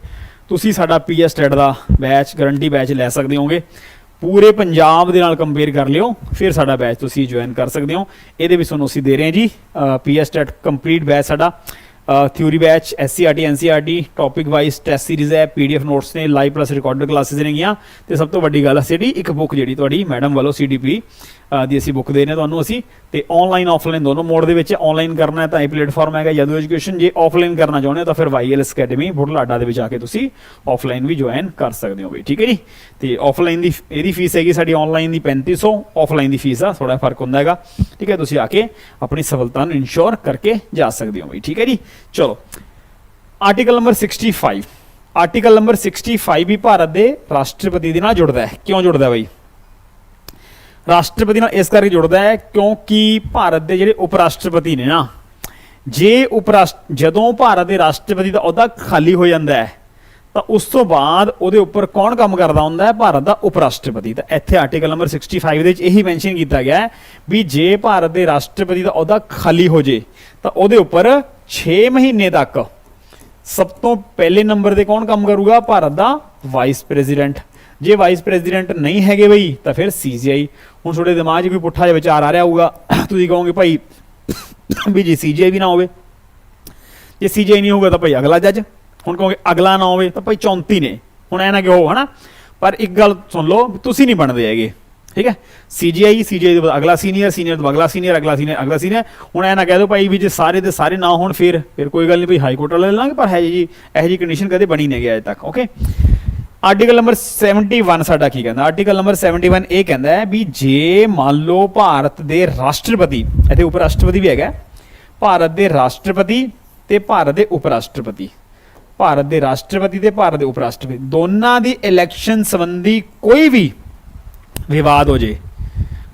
A: ਤੁਸੀਂ ਸਾਡਾ ਪੀਐਸ ਟੈਟ ਦਾ ਬੈਚ ਗਾਰੰਟੀ ਬੈਚ ਲੈ ਸਕਦੇ ਹੋਗੇ। ਪੂਰੇ ਪੰਜਾਬ ਦੇ ਨਾਲ ਕੰਪੇਅਰ ਕਰ ਲਿਓ, ਫਿਰ ਸਾਡਾ ਬੈਚ ਤੁਸੀਂ ਜੁਆਇਨ ਕਰ ਸਕਦੇ ਹੋ। ਇਹਦੇ ਵਿੱਚ ਤੁਹਾਨੂੰ ਅਸੀਂ ਦੇ ਰਹੇ ਹਾਂ ਜੀ ਪੀਐਸ ਟੈਟ ਕੰਪਲੀਟ ਬੈਚ ਸਾਡਾ। Theory batch SCERT NCERT topic wise test series ਹੈ ਪੀਡੀਐਫ ਨੋਟਸ ਨੇ ਲਾਈਵ ਪਲੱਸ ਰਿਕਾਰਡਡ ਕਲਾਸਿਸ ਨੇਗੀਆਂ ਤੇ ਸਭ ਤੋਂ ਵੱਡੀ ਗੱਲ ਹੈ ਜਿਹੜੀ ਇੱਕ ਬੁੱਕ ਜਿਹੜੀ ਤੁਹਾਡੀ ਮੈਡਮ ਵੱਲੋਂ ਸੀਡੀਪੀ ਦੀ ਅਸੀਂ ਬੁੱਕ ਦੇ ਰਹੇ ਹਾਂ ਤੁਹਾਨੂੰ ਅਸੀਂ। ਤੇ ਆਨਲਾਈਨ ਆਫਲਾਈਨ ਦੋਨੋਂ ਮੋਡ ਦੇ ਵਿੱਚ ਆਨਲਾਈਨ ਕਰਨਾ ਹੈ ਤਾਂ ਇਹ ਪਲੇਟਫਾਰਮ ਹੈਗਾ ਯਦੂ ਐਜੂਕੇਸ਼ਨ ਜੇ ਆਫਲਾਈਨ ਕਰਨਾ ਚਾਹੁੰਦੇ ਹੋ ਤਾਂ ਫਿਰ ਵਾਈਐਲਐਸ ਅਕੈਡਮੀ ਬੁਢਲਾਡਾ ਦੇ ਵਿੱਚ ਆ ਕੇ ਤੁਸੀਂ ਆਫਲਾਈਨ ਵੀ ਜੁਆਇਨ ਕਰ ਸਕਦੇ ਹੋ ਬਈ, ਠੀਕ ਹੈ ਜੀ? ਤੇ ਆਫਲਾਈਨ ਦੀ ਇਹਦੀ ਫੀਸ ਹੈਗੀ ਸਾਡੀ ਆਨਲਾਈਨ ਦੀ 3500 ਆਫਲਾਈਨ ਦੀ ਫੀਸ ਆ ਥੋੜਾ ਫ਼ਰਕ ਹੁੰਦਾ ਹੈਗਾ। ਠੀਕ ਹੈ, ਤੁਸੀਂ ਆ ਕੇ ਆਪਣੀ ਸਫਲਤਾ ਨੂੰ ਇਨਸ਼ੋਰ ਕਰਕੇ ਜਾ ਸਕਦੇ ਹੋ ਬਈ, ਠੀਕ ਹੈ ਜੀ? ਚਲੋ ਆਰਟੀਕਲ ਨੰਬਰ 65 ਆਰਟੀਕਲ ਨੰਬਰ 65 ਵੀ ਭਾਰਤ ਦੇ ਰਾਸ਼ਟਰਪਤੀ ਦੇ ਨਾਲ ਜੁੜਦਾ ਹੈ। ਕਿਉਂ ਜੁੜਦਾ ਹੈ ਬਈ? ਰਾਸ਼ਟਰਪਤੀ ਨਾਲ ਇਸ ਕਰਕੇ ਜੁੜਦਾ ਹੈ ਕਿਉਂਕਿ ਭਾਰਤ ਦੇ ਜਿਹੜੇ ਉਪ ਰਾਸ਼ਟਰਪਤੀ ਨੇ ਨਾ, ਜੇ ਉਪ ਰਾਸ਼ਟ- ਜਦੋਂ ਭਾਰਤ ਦੇ ਰਾਸ਼ਟਰਪਤੀ ਦਾ ਅਹੁਦਾ ਖਾਲੀ ਹੋ ਜਾਂਦਾ ਹੈ, ਤਾਂ ਉਸ ਤੋਂ ਬਾਅਦ ਉਹਦੇ ਉੱਪਰ ਕੌਣ ਕੰਮ ਕਰਦਾ ਹੁੰਦਾ ਹੈ? ਭਾਰਤ ਦਾ ਉਪ ਰਾਸ਼ਟਰਪਤੀ ਤਾਂ ਇੱਥੇ ਆਰਟੀਕਲ ਨੰਬਰ 65 ਦੇ ਵਿੱਚ ਇਹੀ ਮੈਂਸ਼ਨ ਕੀਤਾ ਗਿਆ ਹੈ ਵੀ ਜੇ ਭਾਰਤ ਦੇ ਰਾਸ਼ਟਰਪਤੀ ਦਾ ਅਹੁਦਾ ਖਾਲੀ ਹੋ ਜੇ, ਤਾਂ ਉਹਦੇ ਉੱਪਰ 6 ਮਹੀਨੇ ਤੱਕ। ਸਭ ਤੋਂ ਪਹਿਲੇ ਨੰਬਰ ਤੇ ਕੌਣ ਕੰਮ ਕਰੂਗਾ? ਭਾਰਤ ਦਾ ਵਾਈਸ ਪ੍ਰੈਜ਼ੀਡੈਂਟ ਜੇ ਵਾਈਸ ਪ੍ਰੈਜ਼ੀਡੈਂਟ ਨਹੀਂ ਹੈਗੇ ਬਈ, ਤਾਂ ਫਿਰ ਸੀਜੀਆਈ ਹੁਣ ਤੁਹਾਡੇ ਦਿਮਾਗ 'ਚ ਕੋਈ ਪੁੱਠਾ ਜਿਹਾ ਵਿਚਾਰ ਆ ਰਿਹਾ ਹੋਊਗਾ। ਤੁਸੀਂ ਕਹੋਗੇ ਭਾਈ, ਵੀ ਜੀ ਸੀਜੀਆਈ ਵੀ ਨਾ ਹੋਵੇ, ਜੇ ਸੀਜੀਆਈ ਨਹੀਂ ਹੋਊਗਾ ਤਾਂ ਭਾਈ ਅਗਲਾ ਜੱਜ ਹੁਣ ਕਹੋਗੇ ਅਗਲਾ ਨਾ ਹੋਵੇ ਤਾਂ ਭਾਈ 34 ਨੇ। ਹੁਣ ਐ ਨਾ ਕਿਹੋ, ਹਨਾ? ਪਰ ਇੱਕ ਗੱਲ ਸੁਣ ਲਓ, ਤੁਸੀਂ ਨਹੀਂ ਬਣਦੇ ਹੈਗੇ। ਠੀਕ ਹੈ? ਸੀਜੀਆਈ ਸੀਜੀਆਈ ਦੇ ਅਗਲਾ ਸੀਨੀਅਰ ਸੀਨੀਅਰ ਤੋਂ ਅਗਲਾ ਸੀਨੀਅਰ ਅਗਲਾ ਸੀਨੀਅਰ ਅਗਲਾ ਸੀਨੀਅਰ ਹੁਣ ਐ ਨਾ ਕਹਿ ਦਿਓ ਭਾਈ ਵੀ ਜੇ ਸਾਰੇ ਦੇ ਸਾਰੇ ਨਾ ਹੋਣ ਫਿਰ ਫਿਰ ਕੋਈ ਗੱਲ ਨਹੀਂ ਭਾਈ ਹਾਈ ਕੋਰਟ ਵਾਲੇ ਲੈ ਲਾਂਗੇ, ਪਰ ਹੈ ਜੀ ਇਹੋ ਜੀ ਕੰਡੀਸ਼ਨ ਕਦੇ ਬਣੀ ਨਹੀਂ ਗਿਆ ਅਜੇ ਤੱਕ ਓਕੇ ਆਰਟੀਕਲ ਨੰਬਰ 71 ਸਾਡਾ ਕੀ ਕਹਿੰਦਾ? ਆਰਟੀਕਲ ਨੰਬਰ 71 ਇਹ ਕਹਿੰਦਾ ਹੈ ਵੀ ਜੇ ਮੰਨ ਲਓ ਭਾਰਤ ਦੇ ਰਾਸ਼ਟਰਪਤੀ, ਇੱਥੇ ਉਪ ਰਾਸ਼ਟਰਪਤੀ ਵੀ ਹੈਗਾ, ਭਾਰਤ ਦੇ ਰਾਸ਼ਟਰਪਤੀ ਤੇ ਭਾਰਤ ਦੇ ਉਪ ਰਾਸ਼ਟਰਪਤੀ ਭਾਰਤ ਦੇ ਰਾਸ਼ਟਰਪਤੀ ਤੇ ਭਾਰਤ ਦੇ ਉਪ ਰਾਸ਼ਟਰਪਤੀ ਦੋਨਾਂ ਦੀ ਇਲੈਕਸ਼ਨ ਸੰਬੰਧੀ ਕੋਈ ਵੀ ਵਿਵਾਦ ਹੋ ਜੇ।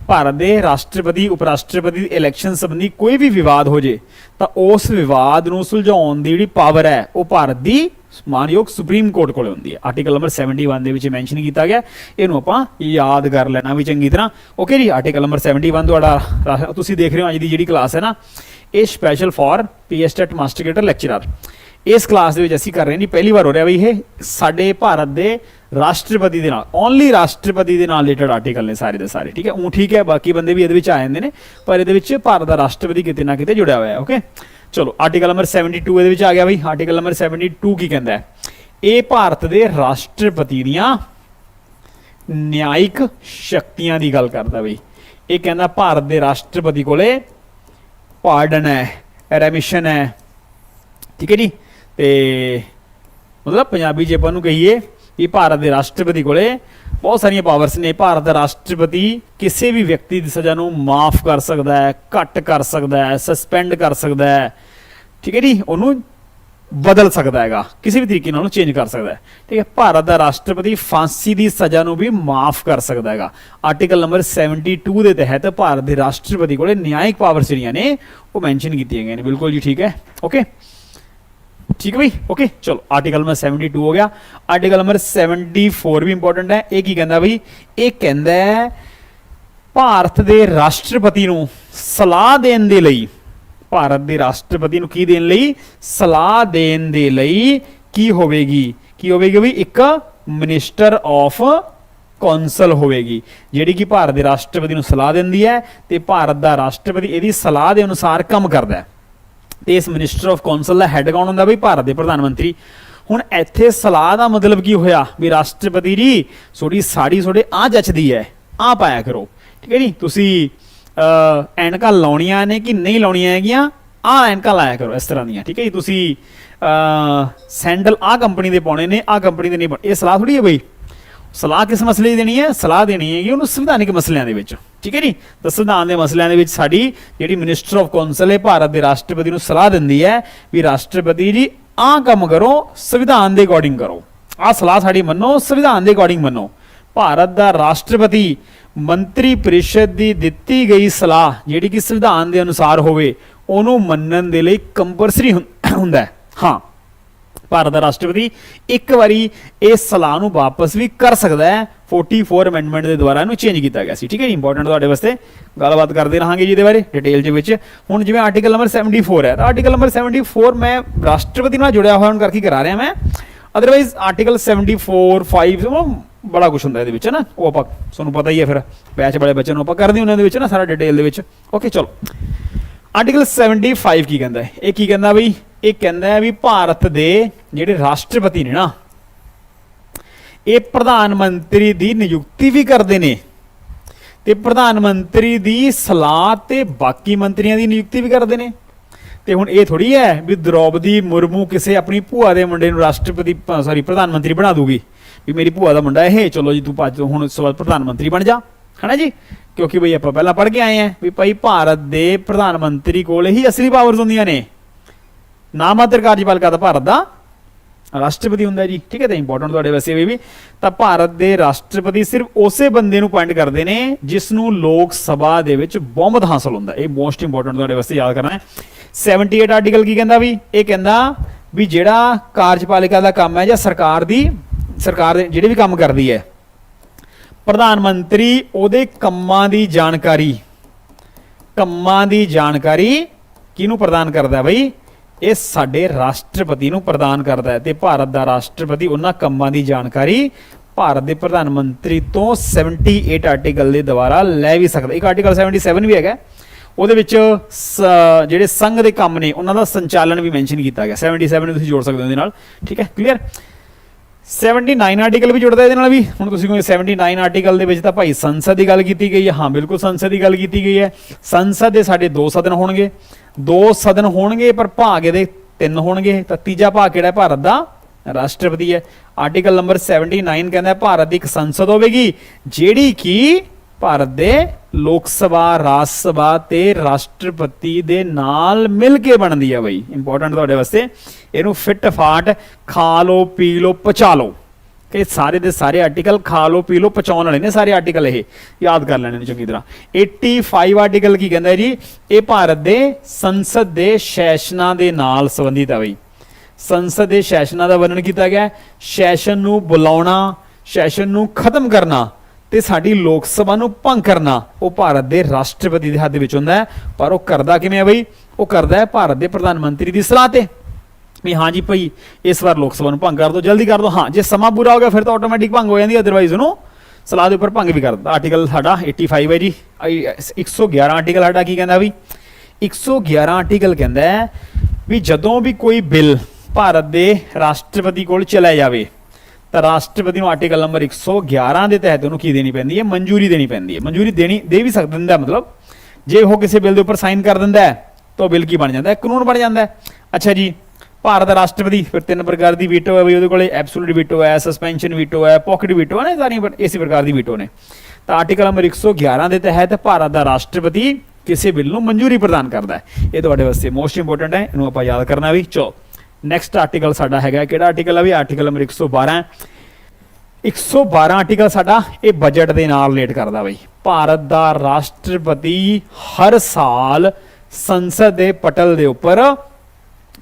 A: ਭਾਰਤ ਦੇ ਰਾਸ਼ਟਰਪਤੀ ਉਪ ਰਾਸ਼ਟਰਪਤੀ ਇਲੈਕਸ਼ਨ ਸੰਬੰਧੀ ਕੋਈ ਵੀ ਵਿਵਾਦ ਹੋ ਜੇ, ਤਾਂ ਉਸ ਵਿਵਾਦ ਨੂੰ ਸੁਲਝਾਉਣ ਦੀ ਜਿਹੜੀ ਪਾਵਰ ਹੈ, ਉਹ ਭਾਰਤ ਦੀ ਮਾਨਯੋਗ ਸੁਪਰੀਮ ਕੋਰਟ ਕੋਲ ਹੁੰਦੀ ਹੈ। ਆਰਟੀਕਲ ਨੰਬਰ 71 ਦੇ ਵਿੱਚ ਮੈਂਸ਼ਨ ਕੀਤਾ ਗਿਆ। ਇਹਨੂੰ ਆਪਾਂ ਯਾਦ ਕਰ ਲੈਣਾ ਵੀ ਚੰਗੀ ਤਰ੍ਹਾਂ। ਓਕੇ ਜੀ ਆਰਟੀਕਲ ਨੰਬਰ 71 ਤੁਹਾਡਾ ਤੁਸੀਂ ਦੇਖ ਰਹੇ ਹੋ ਅੱਜ ਦੀ ਜਿਹੜੀ ਕਲਾਸ ਹੈ ਨਾ, ਇਹ special for PS TET master lecturer ਇਸ ਕਲਾਸ ਦੇ ਵਿੱਚ ਅਸੀਂ ਕਰ ਰਹੇ ਹਾਂ ਜੀ, ਪਹਿਲੀ ਵਾਰ ਹੋ ਰਿਹਾ ਵੀ ਇਹ ਸਾਡੇ ਭਾਰਤ ਦੇ ਰਾਸ਼ਟਰਪਤੀ ਦੇ ਨਾਲ ਓਨਲੀ ਰਾਸ਼ਟਰਪਤੀ ਦੇ ਨਾਲ ਰਿਲੇਟਡ ਆਰਟੀਕਲ ਨੇ ਸਾਰੇ ਦੇ ਸਾਰੇ, ਠੀਕ ਹੈ? ਉਹ ਠੀਕ ਹੈ, ਬਾਕੀ ਬੰਦੇ ਵੀ ਇਹਦੇ ਵਿੱਚ ਆ ਜਾਂਦੇ ਨੇ, ਪਰ ਇਹਦੇ ਵਿੱਚ ਭਾਰਤ ਦਾ ਰਾਸ਼ਟਰਪਤੀ ਕਿਤੇ ਨਾ ਕਿਤੇ ਜੁੜਿਆ ਹੋਇਆ ਹੈ ਓਕੇ ਚਲੋ ਆਰਟੀਕਲ ਨੰਬਰ 72 ਇਹਦੇ ਵਿੱਚ ਆ ਗਿਆ ਬਈ। ਆਰਟੀਕਲ ਨੰਬਰ 72 ਕੀ ਕਹਿੰਦਾ ਹੈ? ਇਹ ਭਾਰਤ ਦੇ ਰਾਸ਼ਟਰਪਤੀ ਦੀਆਂ ਨਿਆਇਕ ਸ਼ਕਤੀਆਂ ਦੀ ਗੱਲ ਕਰਦਾ ਬਈ। ਇਹ ਕਹਿੰਦਾ ਭਾਰਤ ਦੇ ਰਾਸ਼ਟਰਪਤੀ ਕੋਲੇ ਪਾਰਡਨ ਹੈ ਰੈਮਿਸ਼ਨ ਹੈ, ਠੀਕ ਹੈ ਜੀ? ਤੇ ਮਤਲਬ ਪੰਜਾਬੀ ਜੇ ਆਪਾਂ ਨੂੰ ਕਹੀਏ ਕਿ ਭਾਰਤ ਦੇ ਰਾਸ਼ਟਰਪਤੀ ਕੋਲੇ ਬਹੁਤ ਸਾਰੀਆਂ ਪਾਵਰਸ ਨੇ। ਭਾਰਤ ਦਾ ਰਾਸ਼ਟਰਪਤੀ ਕਿਸੇ ਵੀ ਵਿਅਕਤੀ ਦੀ ਸਜ਼ਾ ਨੂੰ ਮਾਫ ਕਰ ਸਕਦਾ ਹੈ, ਘੱਟ ਕਰ ਸਕਦਾ ਹੈ ਸਸਪੈਂਡ ਕਰ ਸਕਦਾ ਹੈ। ਠੀਕ ਹੈ ਜੀ, ਉਹਨੂੰ ਬਦਲ ਸਕਦਾ ਹੈਗਾ। ਕਿਸੇ ਵੀ ਤਰੀਕੇ ਨਾਲ ਉਹਨੂੰ ਚੇਂਜ ਕਰ ਸਕਦਾ ਹੈ। ਠੀਕ ਹੈ, ਭਾਰਤ ਦਾ ਰਾਸ਼ਟਰਪਤੀ ਫਾਂਸੀ ਦੀ ਸਜ਼ਾ ਨੂੰ ਵੀ ਮਾਫ ਕਰ ਸਕਦਾ ਹੈਗਾ। ਆਰਟੀਕਲ ਨੰਬਰ 72 ਦੇ ਤਹਿਤ ਭਾਰਤ ਦੇ ਰਾਸ਼ਟਰਪਤੀ ਕੋਲੇ ਨਿਆਇਕ ਪਾਵਰਸ ਜਿਹੜੀਆਂ ਨੇ, ਉਹ ਮੈਂਸ਼ਨ ਕੀਤੀਆਂ ਗਈਆਂ ਨੇ। ਬਿਲਕੁਲ ਜੀ ਠੀਕ ਹੈ। ਓਕੇ ਠੀਕ ਹੈ ਬਈ? ਓਕੇ ਚਲੋ ਆਰਟੀਕਲ ਨੰਬਰ 72 ਹੋ ਗਿਆ। ਆਰਟੀਕਲ ਨੰਬਰ 74 ਵੀ ਇੰਪੋਰਟੈਂਟ ਹੈ। ਇਹ ਕੀ ਕਹਿੰਦਾ ਬਈ? ਇਹ ਕਹਿੰਦਾ ਹੈ, ਭਾਰਤ ਦੇ ਰਾਸ਼ਟਰਪਤੀ ਨੂੰ ਸਲਾਹ ਦੇਣ ਦੇ ਲਈ, ਭਾਰਤ ਦੇ ਰਾਸ਼ਟਰਪਤੀ ਨੂੰ ਕੀ ਦੇਣ ਲਈ? ਸਲਾਹ ਦੇਣ ਦੇ ਲਈ ਕੀ ਹੋਵੇਗੀ? ਕੀ ਹੋਵੇਗੀ ਵੀ ਇੱਕ ਮਿਨਿਸਟਰ ਆਫ ਕੌਂਸਲ ਹੋਵੇਗੀ, ਜਿਹੜੀ ਕਿ ਭਾਰਤ ਦੇ ਰਾਸ਼ਟਰਪਤੀ ਨੂੰ ਸਲਾਹ ਦਿੰਦੀ ਹੈ ਤੇ ਭਾਰਤ ਦਾ ਰਾਸ਼ਟਰਪਤੀ ਇਹਦੀ ਸਲਾਹ ਦੇ ਅਨੁਸਾਰ ਕੰਮ ਕਰਦਾ ਹੈ। ਤੇ ਇਸ ਮਿਨਿਸਟਰ ਆਫ ਕੌਂਸਲ ਦਾ ਹੈੱਡ ਕੌਣ ਹੁੰਦਾ ਬਈ? ਭਾਰਤ ਦੇ ਪ੍ਰਧਾਨ ਮੰਤਰੀ। ਹੁਣ ਇੱਥੇ ਸਲਾਹ ਦਾ ਮਤਲਬ ਕੀ ਹੋਇਆ? ਵੀ ਰਾਸ਼ਟਰਪਤੀ ਜੀ, ਤੁਹਾਡੀ ਸਾੜੀ ਤੁਹਾਡੇ ਆ ਜੱਚਦੀ ਹੈ। ਆ ਪਾਇਆ ਕਰੋ। ਠੀਕ ਹੈ ਜੀ? ਤੁਸੀਂ ਐਨਕਾਂ ਲਾਉਣੀਆਂ ਨੇ ਕਿ ਨਹੀਂ ਲਾਉਣੀਆਂ ਹੈਗੀਆਂ? ਆ ਐਨਕਾਂ ਲਾਇਆ ਕਰੋ ਇਸ ਤਰ੍ਹਾਂ ਦੀਆਂ। ਠੀਕ ਹੈ ਜੀ? ਤੁਸੀਂ ਸੈਂਡਲ ਆ ਕੰਪਨੀ ਦੇ ਪਾਉਣੇ ਨੇ ਆ ਕੰਪਨੀ ਦੇ ਨਹੀਂ ਪਾਉਣੇ। ਇਹ ਸਲਾਹ ਥੋੜੀ ਹੈ ਬਈ? ਸਲਾਹ ਕਿਸ ਮਸਲੇ ਦੀ ਦੇਣੀ ਹੈ? ਸਲਾਹ ਦੇਣੀ ਹੈ ਕਿ ਉਹਨੂੰ ਸੰਵਿਧਾਨਿਕ ਮਸਲਿਆਂ ਦੇ ਵਿੱਚ। ਠੀਕ ਹੈ ਜੀ? ਤਾਂ ਸੰਵਿਧਾਨ ਦੇ ਮਸਲਿਆਂ ਦੇ ਵਿੱਚ ਸਾਡੀ ਜਿਹੜੀ ਮਿਨਿਸਟਰ ਆਫ ਕੌਂਸਲ ਹੈ, ਭਾਰਤ ਦੇ ਰਾਸ਼ਟਰਪਤੀ ਨੂੰ ਸਲਾਹ ਦਿੰਦੀ ਹੈ ਵੀ ਰਾਸ਼ਟਰਪਤੀ ਜੀ, ਆਹ ਕੰਮ ਕਰੋ, ਸੰਵਿਧਾਨ ਦੇ ਅਕੋਰਡਿੰਗ ਕਰੋ। ਆਹ ਸਲਾਹ ਸਾਡੀ ਮੰਨੋ, ਸੰਵਿਧਾਨ ਦੇ ਅਕੋਰਡਿੰਗ ਮੰਨੋ। ਭਾਰਤ ਦਾ ਰਾਸ਼ਟਰਪਤੀ ਮੰਤਰੀ ਪਰਿਸ਼ਦ ਦੀ ਦਿੱਤੀ ਗਈ ਸਲਾਹ ਜਿਹੜੀ ਕਿ ਸੰਵਿਧਾਨ ਦੇ ਅਨੁਸਾਰ ਹੋਵੇ, ਉਹਨੂੰ ਮੰਨਣ ਦੇ ਲਈ ਕੰਪਲਸਰੀ ਹੁੰਦਾ ਹੈ। ਹਾਂ। ਭਾਰਤ ਦਾ ਰਾਸ਼ਟਰਪਤੀ ਇੱਕ ਵਾਰੀ ਇਸ ਸਲਾਹ ਨੂੰ ਵਾਪਸ ਵੀ ਕਰ ਸਕਦਾ ਹੈ। 44 ਅਮੈਂਡਮੈਂਟ ਦੇ ਦੁਆਰਾ ਇਹਨੂੰ ਚੇਂਜ ਕੀਤਾ ਗਿਆ ਸੀ। ਠੀਕ ਹੈ ਜੀ? ਇੰਪੋਰਟੈਂਟ ਤੁਹਾਡੇ ਵਾਸਤੇ। ਗੱਲਬਾਤ ਕਰਦੇ ਰਹਾਂਗੇ ਜੀ ਇਹਦੇ ਬਾਰੇ ਡਿਟੇਲ ਦੇ ਵਿੱਚ। ਹੁਣ ਜਿਵੇਂ ਆਰਟੀਕਲ ਨੰਬਰ 74 ਹੈ। ਤਾਂ ਆਰਟੀਕਲ ਨੰਬਰ 74 ਮੈਂ ਰਾਸ਼ਟਰਪਤੀ ਨਾਲ ਜੁੜਿਆ ਹੋਇਆ ਹੁਣ ਕਰਕੇ ਕਰਾ ਰਿਹਾ ਮੈਂ। ਅਦਰਵਾਈਜ਼ ਆਰਟੀਕਲ 74 5 ਉਹ ਬੜਾ ਕੁਝ ਹੁੰਦਾ ਇਹਦੇ ਵਿੱਚ ਨਾ? ਉਹ ਆਪਾਂ, ਤੁਹਾਨੂੰ ਪਤਾ ਹੀ ਹੈ ਫਿਰ। ਬੈਚ ਵਾਲੇ ਬੱਚਿਆਂ ਨੂੰ ਆਪਾਂ ਕਰਦੇ ਉਹਨਾਂ ਦੇ ਵਿੱਚ, ਨਾ ਸਾਰਾ ਡਿਟੇਲ ਦੇ ਵਿੱਚ। ਓਕੇ ਚਲੋ। ਆਰਟੀਕਲ 75 ਕੀ ਕਹਿੰਦਾ ਹੈ? ਇਹ ਕੀ ਕਹਿੰਦਾ ਬਈ? ਇਹ ਕਹਿੰਦਾ ਹੈ ਵੀ ਭਾਰਤ ਦੇ ਜਿਹੜੇ ਰਾਸ਼ਟਰਪਤੀ ਨੇ ਨਾ, ਇਹ ਪ੍ਰਧਾਨ ਮੰਤਰੀ ਦੀ ਨਿਯੁਕਤੀ ਵੀ ਕਰਦੇ ਨੇ ਤੇ ਪ੍ਰਧਾਨ ਮੰਤਰੀ ਦੀ ਸਲਾਹ ਤੇ ਬਾਕੀ ਮੰਤਰੀਆਂ ਦੀ ਨਿਯੁਕਤੀ ਵੀ ਕਰਦੇ ਨੇ। ਤੇ ਹੁਣ ਇਹ ਥੋੜੀ ਹੈ ਵੀ ਦ੍ਰੋਪਦੀ ਮੁਰਮੂ ਕਿਸੇ ਆਪਣੀ ਭੂਆ ਦੇ ਮੁੰਡੇ ਨੂੰ ਰਾਸ਼ਟਰਪਤੀ ਸੌਰੀ ਪ੍ਰਧਾਨ ਮੰਤਰੀ ਬਣਾ ਦੂਗੀ। ਵੀ ਮੇਰੀ ਭੂਆ ਦਾ ਮੁੰਡਾ ਇਹ, ਚਲੋ ਜੀ ਤੂੰ ਭੱਜ ਹੁਣ ਇਸ ਤੋਂ ਬਾਅਦ ਪ੍ਰਧਾਨ ਮੰਤਰੀ ਬਣ ਜਾ। ਹਨਾ ਜੀ? ਕਿਉਂਕਿ ਬਈ ਆਪਾਂ ਪਹਿਲਾਂ ਪੜ੍ਹ ਕੇ ਆਏ ਆਂ ਵੀ ਭਾਈ ਭਾਰਤ ਦੇ ਪ੍ਰਧਾਨ ਮੰਤਰੀ ਕੋਲ ਹੀ ਅਸਲੀ ਪਾਵਰਸ ਹੁੰਦੀਆਂ ਨੇ। ਨਾਮਾਤਰ ਕਾਰਜਪਾਲਿਕਾ ਦਾ ਭਾਰਤ ਦਾ। ਰਾਸ਼ਟਰਪਤੀ ਹੁੰਦਾ ਜੀ, ਠੀਕ ਹੈ ਤਾਂ ਇੰਪੋਰਟੈਂਟ ਤੁਹਾਡੇ ਵਾਸਤੇ ਵੀ ਵੀ। ਤਾਂ ਭਾਰਤ ਦੇ ਰਾਸ਼ਟਰਪਤੀ ਸਿਰਫ ਉਸੇ ਬੰਦੇ ਨੂੰ ਅਪਾਇੰਟ ਕਰਦੇ ਨੇ ਜਿਸ ਨੂੰ ਲੋਕ ਸਭਾ ਦੇ ਵਿੱਚ ਬਹੁਮਤ ਹਾਸਲ ਹੁੰਦਾ। ਇਹ ਮੋਸਟ ਇੰਪੋਰਟੈਂਟ ਤੁਹਾਡੇ ਵਾਸਤੇ ਯਾਦ ਕਰਨਾ ਹੈ। 78 ਆਰਟੀਕਲ ਕੀ ਕਹਿੰਦਾ ਵੀ? ਇਹ ਕਹਿੰਦਾ ਵੀ ਜਿਹੜਾ ਕਾਰਜਪਾਲਿਕਾ ਦਾ ਕੰਮ ਹੈ ਜਾਂ ਸਰਕਾਰ ਦੀ, ਸਰਕਾਰ ਦੇ ਜਿਹੜੇ ਵੀ ਕੰਮ ਕਰਦੀ ਹੈ, ਪ੍ਰਧਾਨ ਮੰਤਰੀ ਉਹਦੇ ਕੰਮਾਂ ਦੀ ਜਾਣਕਾਰੀ, ਕੰਮਾਂ ਦੀ ਜਾਣਕਾਰੀ ਕਿਹਨੂੰ ਪ੍ਰਦਾਨ ਕਰਦਾ ਬਈ? ਇਹ ਸਾਡੇ ਰਾਸ਼ਟਰਪਤੀ ਨੂੰ ਪ੍ਰਦਾਨ ਕਰਦਾ ਹੈ ਤੇ ਭਾਰਤ ਦਾ ਰਾਸ਼ਟਰਪਤੀ ਉਹਨਾਂ ਕੰਮਾਂ ਦੀ ਜਾਣਕਾਰੀ ਭਾਰਤ ਦੇ ਪ੍ਰਧਾਨ ਮੰਤਰੀ ਤੋਂ 78 ਆਰਟੀਕਲ ਦੇ ਦੁਆਰਾ ਲੈ ਵੀ ਸਕਦਾ। ਇੱਕ ਆਰਟੀਕਲ 77 ਵੀ ਹੈਗਾ। ਉਹਦੇ ਵਿੱਚ ਸ- ਜਿਹੜੇ ਸੰਘ ਦੇ ਕੰਮ ਨੇ, ਉਹਨਾਂ ਦਾ ਸੰਚਾਲਨ ਵੀ ਮੈਂਸ਼ਨ ਕੀਤਾ ਗਿਆ। 77 ਨੂੰ ਤੁਸੀਂ ਜੋੜ ਸਕਦੇ ਹੋ ਇਹਦੇ ਨਾਲ। ਠੀਕ ਹੈ? ਕਲੀਅਰ 79 ਆਰਟੀਕਲ ਵੀ ਜੁੜਦਾ ਇਹਦੇ ਨਾਲ ਵੀ। ਹੁਣ ਤੁਸੀਂ ਕੋਈ 79 ਆਰਟੀਕਲ ਦੇ ਵਿੱਚ ਤਾਂ ਭਾਈ ਸੰਸਦ ਦੀ ਗੱਲ ਕੀਤੀ ਗਈ ਹੈ। ਹਾਂ, ਬਿਲਕੁਲ ਸੰਸਦ ਦੀ ਗੱਲ ਕੀਤੀ ਗਈ ਹੈ। ਸੰਸਦ ਦੇ ਸਾਡੇ ਦੋ ਸਦਨ ਹੋਣਗੇ। ਦੋ ਸਦਨ ਹੋਣਗੇ, ਪਰ ਭਾਗ ਇਹਦੇ ਤਿੰਨ ਹੋਣਗੇ। ਤਾਂ ਤੀਜਾ ਭਾਗ ਕਿਹੜਾ ਭਾਰਤ ਦਾ ਰਾਸ਼ਟਰਪਤੀ ਹੈ। ਆਰਟੀਕਲ ਨੰਬਰ 79 ਕਹਿੰਦਾ ਭਾਰਤ ਦੀ ਇੱਕ ਸੰਸਦ ਹੋਵੇਗੀ, ਜਿਹੜੀ ਕਿ ਭਾਰਤ ਦੇ ਲੋਕ ਸਭਾ, ਰਾਜ ਸਭਾ ਤੇ ਰਾਸ਼ਟਰਪਤੀ ਦੇ ਨਾਲ ਮਿਲ ਕੇ ਬਣਦੀ ਹੈ ਬਈ। ਇੰਪੋਰਟੈਂਟ ਤੁਹਾਡੇ ਵਾਸਤੇ। ਇਹਨੂੰ ਫਿੱਟ ਫਾਟ ਖਾ ਲਓ, ਪੀ ਲਓ ਪਚਾ ਲਓ। ਕਿ ਸਾਰੇ ਦੇ ਸਾਰੇ ਆਰਟੀਕਲ ਖਾ ਲਓ, ਪੀ ਲਓ ਪਚਾਉਣ ਵਾਲੇ ਨੇ ਸਾਰੇ ਆਰਟੀਕਲ ਇਹ, ਯਾਦ ਕਰ ਲੈਣੇ ਨੇ ਚੰਗੀ ਤਰ੍ਹਾਂ। 85 ਆਰਟੀਕਲ ਕੀ ਕਹਿੰਦਾ ਜੀ? ਇਹ ਭਾਰਤ ਦੇ ਸੰਸਦ ਦੇ ਸੈਸ਼ਨਾਂ ਦੇ ਨਾਲ ਸੰਬੰਧਿਤ ਹੈ ਬਈ। ਸੰਸਦ ਦੇ ਸੈਸ਼ਨਾਂ ਦਾ ਵਰਣਨ ਕੀਤਾ ਗਿਆ ਸੈਸ਼ਨ ਨੂੰ ਬੁਲਾਉਣਾ, ਸੈਸ਼ਨ ਨੂੰ ਖਤਮ ਕਰਨਾ ਤੇ ਸਾਡੀ ਲੋਕ ਸਭਾ ਨੂੰ ਭੰਗ ਕਰਨਾ, ਉਹ ਭਾਰਤ ਦੇ ਰਾਸ਼ਟਰਪਤੀ ਦੇ ਹੱਥ ਦੇ ਵਿੱਚ ਹੁੰਦਾ ਹੈ। ਪਰ ਉਹ ਕਰਦਾ ਕਿਵੇਂ ਹੈ ਬਈ? ਉਹ ਕਰਦਾ ਹੈ ਭਾਰਤ ਦੇ ਪ੍ਰਧਾਨ ਮੰਤਰੀ ਦੀ ਸਲਾਹ ਤੇ। ਵੀ ਹਾਂ ਜੀ ਭਾਈ, ਇਸ ਵਾਰ ਲੋਕ ਸਭਾ ਨੂੰ ਭੰਗ ਕਰ ਦਿਓ, ਜਲਦੀ ਕਰ ਦਿਓ। ਹਾਂ, ਜੇ ਸਮਾਂ ਪੂਰਾ ਹੋ ਗਿਆ, ਫਿਰ ਤਾਂ ਆਟੋਮੈਟਿਕ ਭੰਗ ਹੋ ਜਾਂਦੀ ਹੈ ਅਦਰਵਾਈਜ਼ ਉਹਨੂੰ ਸਲਾਹ ਦੇ ਉੱਪਰ ਭੰਗ ਵੀ ਕਰ ਦਿੰਦਾ। ਆਰਟੀਕਲ ਸਾਡਾ 85 ਹੈ ਜੀ। ਆਈ- 111 ਆਰਟੀਕਲ ਸਾਡਾ ਕੀ ਕਹਿੰਦਾ ਵੀ? 111 ਆਰਟੀਕਲ ਕਹਿੰਦਾ ਵੀ ਜਦੋਂ ਵੀ ਕੋਈ ਬਿੱਲ ਭਾਰਤ ਦੇ ਰਾਸ਼ਟਰਪਤੀ ਕੋਲ ਚਲਾ ਜਾਵੇ, ਤਾਂ ਰਾਸ਼ਟਰਪਤੀ ਨੂੰ ਆਰਟੀਕਲ ਨੰਬਰ 111 ਦੇ ਤਹਿਤ ਉਹਨੂੰ ਕੀ ਦੇਣੀ ਪੈਂਦੀ ਹੈ? ਮਨਜ਼ੂਰੀ ਦੇਣੀ ਪੈਂਦੀ ਹੈ। ਮਨਜ਼ੂਰੀ ਦੇਣੀ, ਦੇ ਵੀ ਸਕਦਾ ਦਿੰਦਾ ਮਤਲਬ। ਜੇ ਉਹ ਕਿਸੇ ਬਿੱਲ ਦੇ ਉੱਪਰ ਸਾਈਨ ਕਰ ਦਿੰਦਾ ਹੈ, ਤਾਂ ਉਹ ਬਿੱਲ ਕੀ ਬਣ ਜਾਂਦਾ ਹੈ? ਕਾਨੂੰਨ ਬਣ ਜਾਂਦਾ ਹੈ। ਅੱਛਾ ਜੀ ਭਾਰਤ ਦਾ ਰਾਸ਼ਟਰਪਤੀ, ਫਿਰ ਤਿੰਨ ਪ੍ਰਕਾਰ ਦੀ ਵੀਟੋ ਹੈ ਵੀ ਉਹਦੇ ਕੋਲੇ ਐਬਸੋਲੂਟ ਵੀਟੋ ਹੈ ਸਸਪੈਂਸ਼ਨ ਵੀਟੋ ਹੈ ਪਾਕਟ ਵੀਟੋ ਹੈ ਨਾ ਸਾਰੀਆਂ ਇਸੇ ਪ੍ਰਕਾਰ ਦੀ ਵੀਟੋ ਨੇ। ਤਾਂ ਆਰਟੀਕਲ ਨੰਬਰ 111 ਦੇ ਤਹਿਤ ਭਾਰਤ ਦਾ ਰਾਸ਼ਟਰਪਤੀ ਕਿਸੇ ਬਿੱਲ ਨੂੰ ਮਨਜ਼ੂਰੀ ਪ੍ਰਦਾਨ ਕਰਦਾ ਹੈ। ਇਹ ਤੁਹਾਡੇ ਵਾਸਤੇ ਮੋਸਟ ਇੰਪੋਰਟੈਂਟ ਹੈ, ਇਹਨੂੰ ਆਪਾਂ ਯਾਦ ਕਰਨਾ ਵੀ, ਚਲੋ ਨੈਕਸਟ ਆਰਟੀਕਲ ਸਾਡਾ ਹੈਗਾ, ਕਿਹੜਾ ਆਰਟੀਕਲ ਹੈ ਵੀ? ਆਰਟੀਕਲ ਨੰਬਰ 112 ਹੈ। 112 ਆਰਟੀਕਲ ਸਾਡਾ ਇਹ ਬਜਟ ਦੇ ਨਾਲ ਰਿਲੇਟ ਕਰਦਾ ਬਈ। ਭਾਰਤ ਦਾ ਰਾਸ਼ਟਰਪਤੀ ਹਰ ਸਾਲ ਸੰਸਦ ਦੇ ਪਟਲ ਦੇ ਉੱਪਰ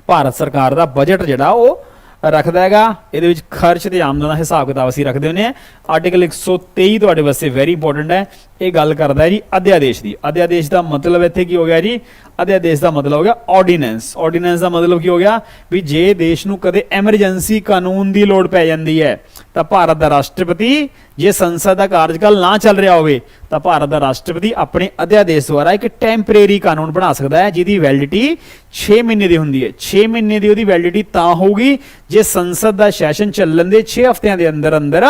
A: ਭਾਰਤ ਸਰਕਾਰ ਦਾ ਬਜਟ ਜਿਹੜਾ ਉਹ ਰੱਖਦਾ ਹੈਗਾ। ਇਹਦੇ ਵਿੱਚ ਖਰਚ ਤੇ ਆਮਦਨ ਦਾ ਹਿਸਾਬ ਕਿਤਾਬ ਅਸੀਂ ਰੱਖਦੇ ਹੁੰਦੇ ਆ ਆਰਟੀਕਲ 123 ਤੁਹਾਡੇ ਵਾਸਤੇ ਵੈਰੀ ਇੰਪੋਰਟੈਂਟ ਹੈ। ਇਹ ਗੱਲ ਕਰਦਾ ਹੈ ਜੀ ਅਧਿਆਦੇਸ਼ ਦੀ। ਅਧਿਆਦੇਸ਼ ਦਾ ਮਤਲਬ ਇੱਥੇ ਕੀ ਹੋ ਗਿਆ ਜੀ? ਅਧਿਆਦੇਸ਼ ਦਾ ਮਤਲਬ ਹੋ ਗਿਆ ਆਰਡੀਨੈਂਸ ਆਰਡੀਨੈਂਸ ਦਾ ਮਤਲਬ ਕੀ ਹੋ ਗਿਆ? ਵੀ ਜੇ ਦੇਸ਼ ਨੂੰ ਕਦੇ ਐਮਰਜੈਂਸੀ ਕਾਨੂੰਨ ਦੀ ਲੋੜ ਪੈ ਜਾਂਦੀ ਹੈ ਤਾਂ ਭਾਰਤ ਦਾ ਰਾਸ਼ਟਰਪਤੀ, ਜੇ ਸੰਸਦ ਦਾ ਕਾਰਜਕਾਲ ਨਾ ਚੱਲ ਰਿਹਾ ਹੋਵੇ, ਤਾਂ ਭਾਰਤ ਦਾ ਰਾਸ਼ਟਰਪਤੀ ਆਪਣੇ ਅਧਿਆਦੇਸ਼ ਦੁਆਰਾ ਇੱਕ ਟੈਂਪਰੇਰੀ ਕਾਨੂੰਨ ਬਣਾ ਸਕਦਾ ਹੈ, ਜਿਹਦੀ ਵੈਲਿਡਿਟੀ 6 ਮਹੀਨੇ ਦੀ ਹੁੰਦੀ ਹੈ। 6 ਮਹੀਨੇ ਦੀ ਉਹਦੀ ਵੈਲਿਡਿਟੀ ਤਾਂ ਹੋਊਗੀ, ਜੇ ਸੰਸਦ ਦਾ ਸੈਸ਼ਨ ਚੱਲਣ ਦੇ 6 ਹਫ਼ਤਿਆਂ ਦੇ ਅੰਦਰ ਅੰਦਰ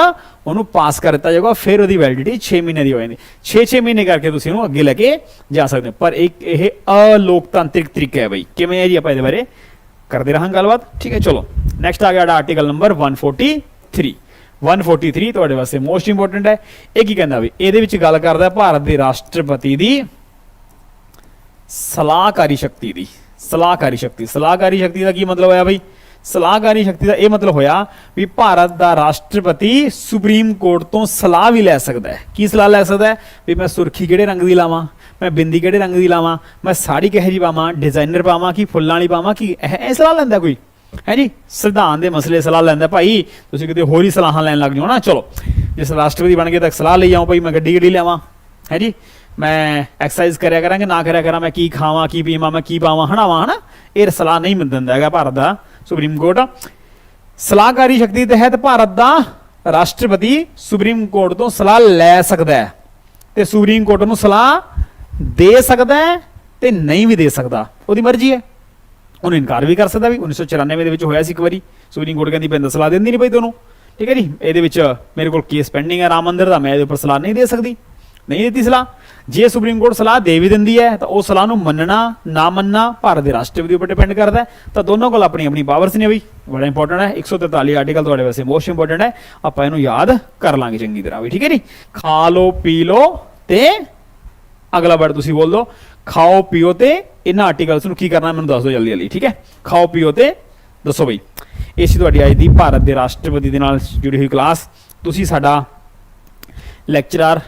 A: ਉਹਨੂੰ ਪਾਸ ਕਰ ਦਿੱਤਾ ਜਾਊਗਾ, ਫਿਰ ਉਹਦੀ ਵੈਲਿਡਿਟੀ 6 ਮਹੀਨੇ ਦੀ ਹੋ ਜਾਂਦੀ। 6-6 ਮਹੀਨੇ ਕਰਕੇ ਤੁਸੀਂ ਉਹਨੂੰ ਅੱਗੇ ਲੈ ਕੇ ਜਾ ਸਕਦੇ ਹੋ। ਪਰ ਇੱਕ ਇਹ ਅਲੋਕਤਾਂਤਰਿਕ ਤਰੀਕਾ ਹੈ ਬਈ। ਕਿਵੇਂ ਹੈ ਜੀ ਆਪਾਂ ਇਹਦੇ ਬਾਰੇ? ਕਰਦੇ ਰਹਾਂਗੇ ਗੱਲਬਾਤ। ਠੀਕ ਹੈ, ਚਲੋ। ਨੈਕਸਟ ਆ ਗਿਆ ਆਰਟੀਕਲ ਨੰਬਰ 143 143 ਤੁਹਾਡੇ ਵਾਸਤੇ ਮੋਸਟ ਇੰਪੋਰਟੈਂਟ ਹੈ। ਇਹ ਕੀ ਕਹਿੰਦਾ ਵੀ, ਇਹਦੇ ਵਿੱਚ ਗੱਲ ਕਰਦਾ ਭਾਰਤ ਦੇ ਰਾਸ਼ਟਰਪਤੀ ਦੀ ਸਲਾਹਕਾਰੀ ਸ਼ਕਤੀ ਦੀ, ਸਲਾਹਕਾਰੀ ਸ਼ਕਤੀ ਸਲਾਹਕਾਰੀ ਸ਼ਕਤੀ ਦਾ ਕੀ ਮਤਲਬ ਹੋਇਆ ਬਈ? ਸਲਾਹਕਾਰੀ ਸ਼ਕਤੀ ਦਾ ਇਹ ਮਤਲਬ ਹੋਇਆ ਵੀ ਭਾਰਤ ਦਾ ਰਾਸ਼ਟਰਪਤੀ ਸੁਪਰੀਮ ਕੋਰਟ ਤੋਂ ਸਲਾਹ ਵੀ ਲੈ ਸਕਦਾ ਹੈ। ਕੀ ਸਲਾਹ ਲੈ ਸਕਦਾ ਹੈ? ਵੀ ਮੈਂ ਸੁਰਖੀ ਕਿਹੜੇ ਰੰਗ ਦੀ ਲਾਵਾਂ? ਮੈਂ ਬਿੰਦੀ ਕਿਹੜੇ ਰੰਗ ਦੀ ਲਾਵਾਂ? ਮੈਂ ਸਾੜੀ ਕਿਹੋ ਜਿਹੀ ਪਾਵਾਂ? ਡਿਜ਼ਾਈਨਰ ਪਾਵਾਂ ਕਿ ਫੁੱਲਾਂ ਵਾਲੀ ਪਾਵਾਂ? ਕਿ ਇਹ ਸਲਾਹ ਲੈਂਦਾ ਕੋਈ? ਹੈ ਜੀ ਸੰਵਿਧਾਨ ਦੇ ਮਸਲੇ ਸਲਾਹ ਲੈਂਦਾ ਭਾਈ, ਤੁਸੀਂ ਕਿਤੇ ਹੋਰ ਹੀ ਸਲਾਹਾਂ ਲੈਣ ਲੱਗ ਜਾਓ ਨਾ, ਚਲੋ। ਜਿਸ ਰਾਸ਼ਟਰਪਤੀ ਬਣ ਕੇ ਤਾਂ ਸਲਾਹ ਲਈ ਆਉਂ ਭਾਈ, ਮੈਂ ਗੱਡੀ ਗੱਡੀ ਲਿਆਵਾਂ, ਹੈ ਜੀ? ਮੈਂ ਐਕਸਰਸਾਈਜ਼ ਕਰਿਆ ਕਰਾਂਗੇ, ਨਾ ਕਰਿਆ ਕਰਾਂ, ਮੈਂ ਕੀ ਖਾਵਾਂ, ਕੀ ਪੀਵਾਂ, ਮੈਂ ਕੀ ਪਾਵਾਂ ਹਣਾਵਾਂ ਹਨਾ? ਇਹ ਸਲਾਹ ਨਹੀਂ ਦਿੰਦਾ ਹੈਗਾ ਭਾਰਤ ਦਾ, ਸੁਪਰੀਮ ਕੋਰਟ। ਸਲਾਹਕਾਰੀ ਸ਼ਕਤੀ ਤਹਿਤ ਭਾਰਤ ਦਾ ਰਾਸ਼ਟਰਪਤੀ ਸੁਪਰੀਮ ਕੋਰਟ ਤੋਂ ਸਲਾਹ ਲੈ ਸਕਦਾ ਹੈ। ਤੇ ਸੁਪਰੀਮ ਕੋਰਟ ਨੂੰ ਸਲਾਹ ਦੇ ਸਕਦਾ ਹੈ ਤੇ ਨਹੀਂ ਵੀ ਦੇ ਸਕਦਾ। ਉਹਦੀ ਮਰਜ਼ੀ ਹੈ। ਉਹਨੂੰ ਇਨਕਾਰ ਵੀ ਕਰ ਸਕਦਾ ਵੀ 1994 ਦੇ ਵਿੱਚ ਹੋਇਆ ਸੀ ਇੱਕ ਵਾਰੀ। ਸੁਪਰੀਮ ਕੋਰਟ ਕਹਿੰਦੀ ਬੰਦਾ ਸਲਾਹ ਦਿੰਦੀ ਨਹੀਂ ਪਈ ਤੁਹਾਨੂੰ ਠੀਕ ਹੈ ਜੀ? ਇਹਦੇ ਵਿੱਚ ਮੇਰੇ ਕੋਲ ਕੇਸ ਪੈਂਡਿੰਗ ਹੈ, ਰਾਮ ਮੰਦਿਰ ਦਾ। ਮੈਂ ਇਹਦੇ ਉੱਪਰ ਸਲਾਹ ਨਹੀਂ ਦੇ ਸਕਦੀ। ਨਹੀਂ ਦਿੱਤੀ ਸਲਾਹ। ਜੇ ਸੁਪਰੀਮ ਕੋਰਟ ਸਲਾਹ ਦੇ ਵੀ ਦਿੰਦੀ ਹੈ, ਤਾਂ ਉਹ ਸਲਾਹ ਨੂੰ ਮੰਨਣਾ, ਨਾ ਮੰਨਣਾ ਭਾਰਤ ਦੇ ਰਾਸ਼ਟਰਪਤੀ ਉੱਪਰ ਡਿਪੈਂਡ ਕਰਦਾ ਤਾਂ ਦੋਨੋਂ ਕੋਲ ਆਪਣੀ ਆਪਣੀ ਪਾਵਰਸ ਨੇ ਬਈ। ਬੜਾ ਇੰਪੋਰਟੈਂਟ ਹੈ। 143 ਆਰਟੀਕਲ ਤੁਹਾਡੇ ਵਾਸਤੇ ਮੋਸਟ ਇੰਪੋਰਟੈਂਟ ਹੈ। ਆਪਾਂ ਇਹਨੂੰ ਯਾਦ ਕਰ ਲਾਂਗੇ ਚੰਗੀ ਤਰ੍ਹਾਂ ਵੀ। ਠੀਕ ਹੈ ਜੀ? ਖਾ ਲੋ ਪੀ ਲੋ ਤੇ ਅਗਲਾ ਵਰਡ ਤੁਸੀਂ ਬੋਲ ਦਿਓ। ਖਾਓ, ਪੀਓ ਤੇ ਇਹਨਾਂ ਆਰਟੀਕਲਸ ਨੂੰ ਕੀ ਕਰਨਾ ਮੈਨੂੰ ਦੱਸ ਦਿਓ ਜਲਦੀ ਜਲਦੀ, ਠੀਕ ਹੈ? ਖਾਓ, ਪੀਓ ਤੇ ਦੱਸੋ ਬਈ। ਇਹ ਸੀ ਤੁਹਾਡੀ ਅੱਜ ਦੀ ਭਾਰਤ ਦੇ ਰਾਸ਼ਟਰਪਤੀ ਦੇ ਨਾਲ ਜੁੜੀ ਹੋਈ ਕਲਾਸ ਤੁਸੀਂ ਸਾਡਾ ਲੈਕਚਰਰ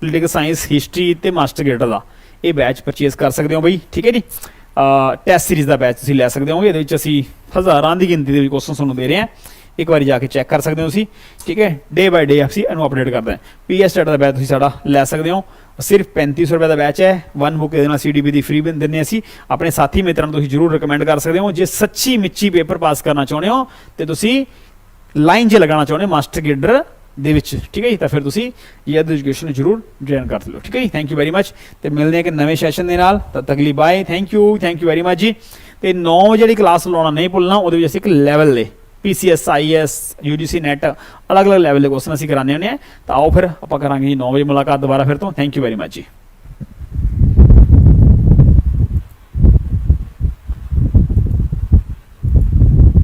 A: ਪੋਲੀਟੀਕਲ ਸਾਇੰਸ ਹਿਸਟਰੀ ਤੇ ਮਾਸਟਰ ਗ੍ਰੇਡਰ ਦਾ ਇਹ ਬੈਚ ਪਰਚੇਸ ਕਰ ਸਕਦੇ ਹੋ ਬਈ, ਠੀਕ ਹੈ ਜੀ? ਟੈਸਟ ਸੀਰੀਜ਼ ਦਾ ਬੈਚ ਤੁਸੀਂ ਲੈ ਸਕਦੇ ਹੋ ਇਹਦੇ ਵਿੱਚ ਅਸੀਂ ਹਜ਼ਾਰਾਂ ਦੀ ਗਿਣਤੀ ਦੇ ਵਿੱਚ ਕੁਐਸਚਨ ਤੁਹਾਨੂੰ ਦੇ ਰਹੇ ਹਾਂ। ਇੱਕ ਵਾਰੀ ਜਾ ਕੇ ਚੈੱਕ ਕਰ ਸਕਦੇ ਹੋ ਤੁਸੀਂ, ਠੀਕ ਹੈ? ਡੇ ਬਾਈ ਡੇ ਅਸੀਂ ਇਹਨੂੰ ਅਪਡੇਟ ਕਰਦੇ ਹਾਂ। ਪੀਐਸ ਸਟੇਟ ਦਾ ਬੈਚ ਤੁਸੀਂ ਸਾਡਾ ਲੈ ਸਕਦੇ ਹੋ। ਸਿਰਫ 3500 ਰੁਪਏ ਦਾ ਬੈਚ ਹੈ। ਵਨ ਬੁੱਕ ਇਹਦੇ ਨਾਲ ਸੀਡੀਪੀ ਦੀ ਫ੍ਰੀ ਦਿੰਦੇ ਅਸੀਂ। ਆਪਣੇ ਸਾਥੀ ਮਿੱਤਰਾਂ ਨੂੰ ਤੁਸੀਂ ਜਰੂਰ ਰეკਮੈਂਡ ਕਰ ਸਕਦੇ ਹੋ। ਜੇ ਸੱਚੀ ਮਿੱਚੀ ਪੇਪਰ ਪਾਸ ਕਰਨਾ ਚਾਹੁੰਦੇ ਹੋ, ਤੇ ਤੁਸੀਂ ਲਾਈਨ 'ਚ ਲਗਾਉਣਾ ਚਾਹੁੰਦੇ ਹੋ ਮਾਸਟਰ ਗੇਡਰ ਦੇ ਵਿੱਚ, ਠੀਕ ਹੈ ਜੀ? ਤਾਂ ਫਿਰ ਤੁਸੀਂ ਯਾਦ ਐਜੂਕੇਸ਼ਨ ਨੂੰ ਜਰੂਰ ਜੁਆਇਨ ਕਰ ਲਓ, ਠੀਕ ਹੈ ਜੀ? ਥੈਂਕ ਯੂ ਵੈਰੀ ਮੱਚ ਤੇ ਮਿਲਦੇ ਹਾਂ ਇੱਕ ਨਵੇਂ ਸੈਸ਼ਨ ਦੇ ਨਾਲ। ਤਦ ਤੱਕ ਲਈ bye thank you thank you very much ਜੀ। ਤੇ 9 ਜਿਹੜੀ ਕਲਾਸ ਲਾਉਣਾ ਨਹੀਂ ਭੁੱਲਣਾ, ਉਹਦੇ ਵਿੱਚ ਅਸੀਂ ਇੱਕ ਲੈਵਲ ਦੇ ਪੀਸੀਐਸ ਆਈਐਸ ਯੂਜੀਸੀ ਨੈਟ ਅਲੱਗ-ਅਲੱਗ ਲੈਵਲ ਦੇ ਕੁਐਸਚਨ ਅਸੀਂ ਕਰਾਉਂਦੇ ਹੁੰਦੇ ਆ ਤਾਂ ਆਓ ਫਿਰ, ਆਪਾਂ ਕਰਾਂਗੇ ਜੀ 9 ਵਜੇ ਮੁਲਾਕਾਤ, ਦੁਬਾਰਾ ਫਿਰ ਤੋਂ। ਥੈਂਕ ਯੂ ਵੈਰੀ ਮੱਚ ਜੀ।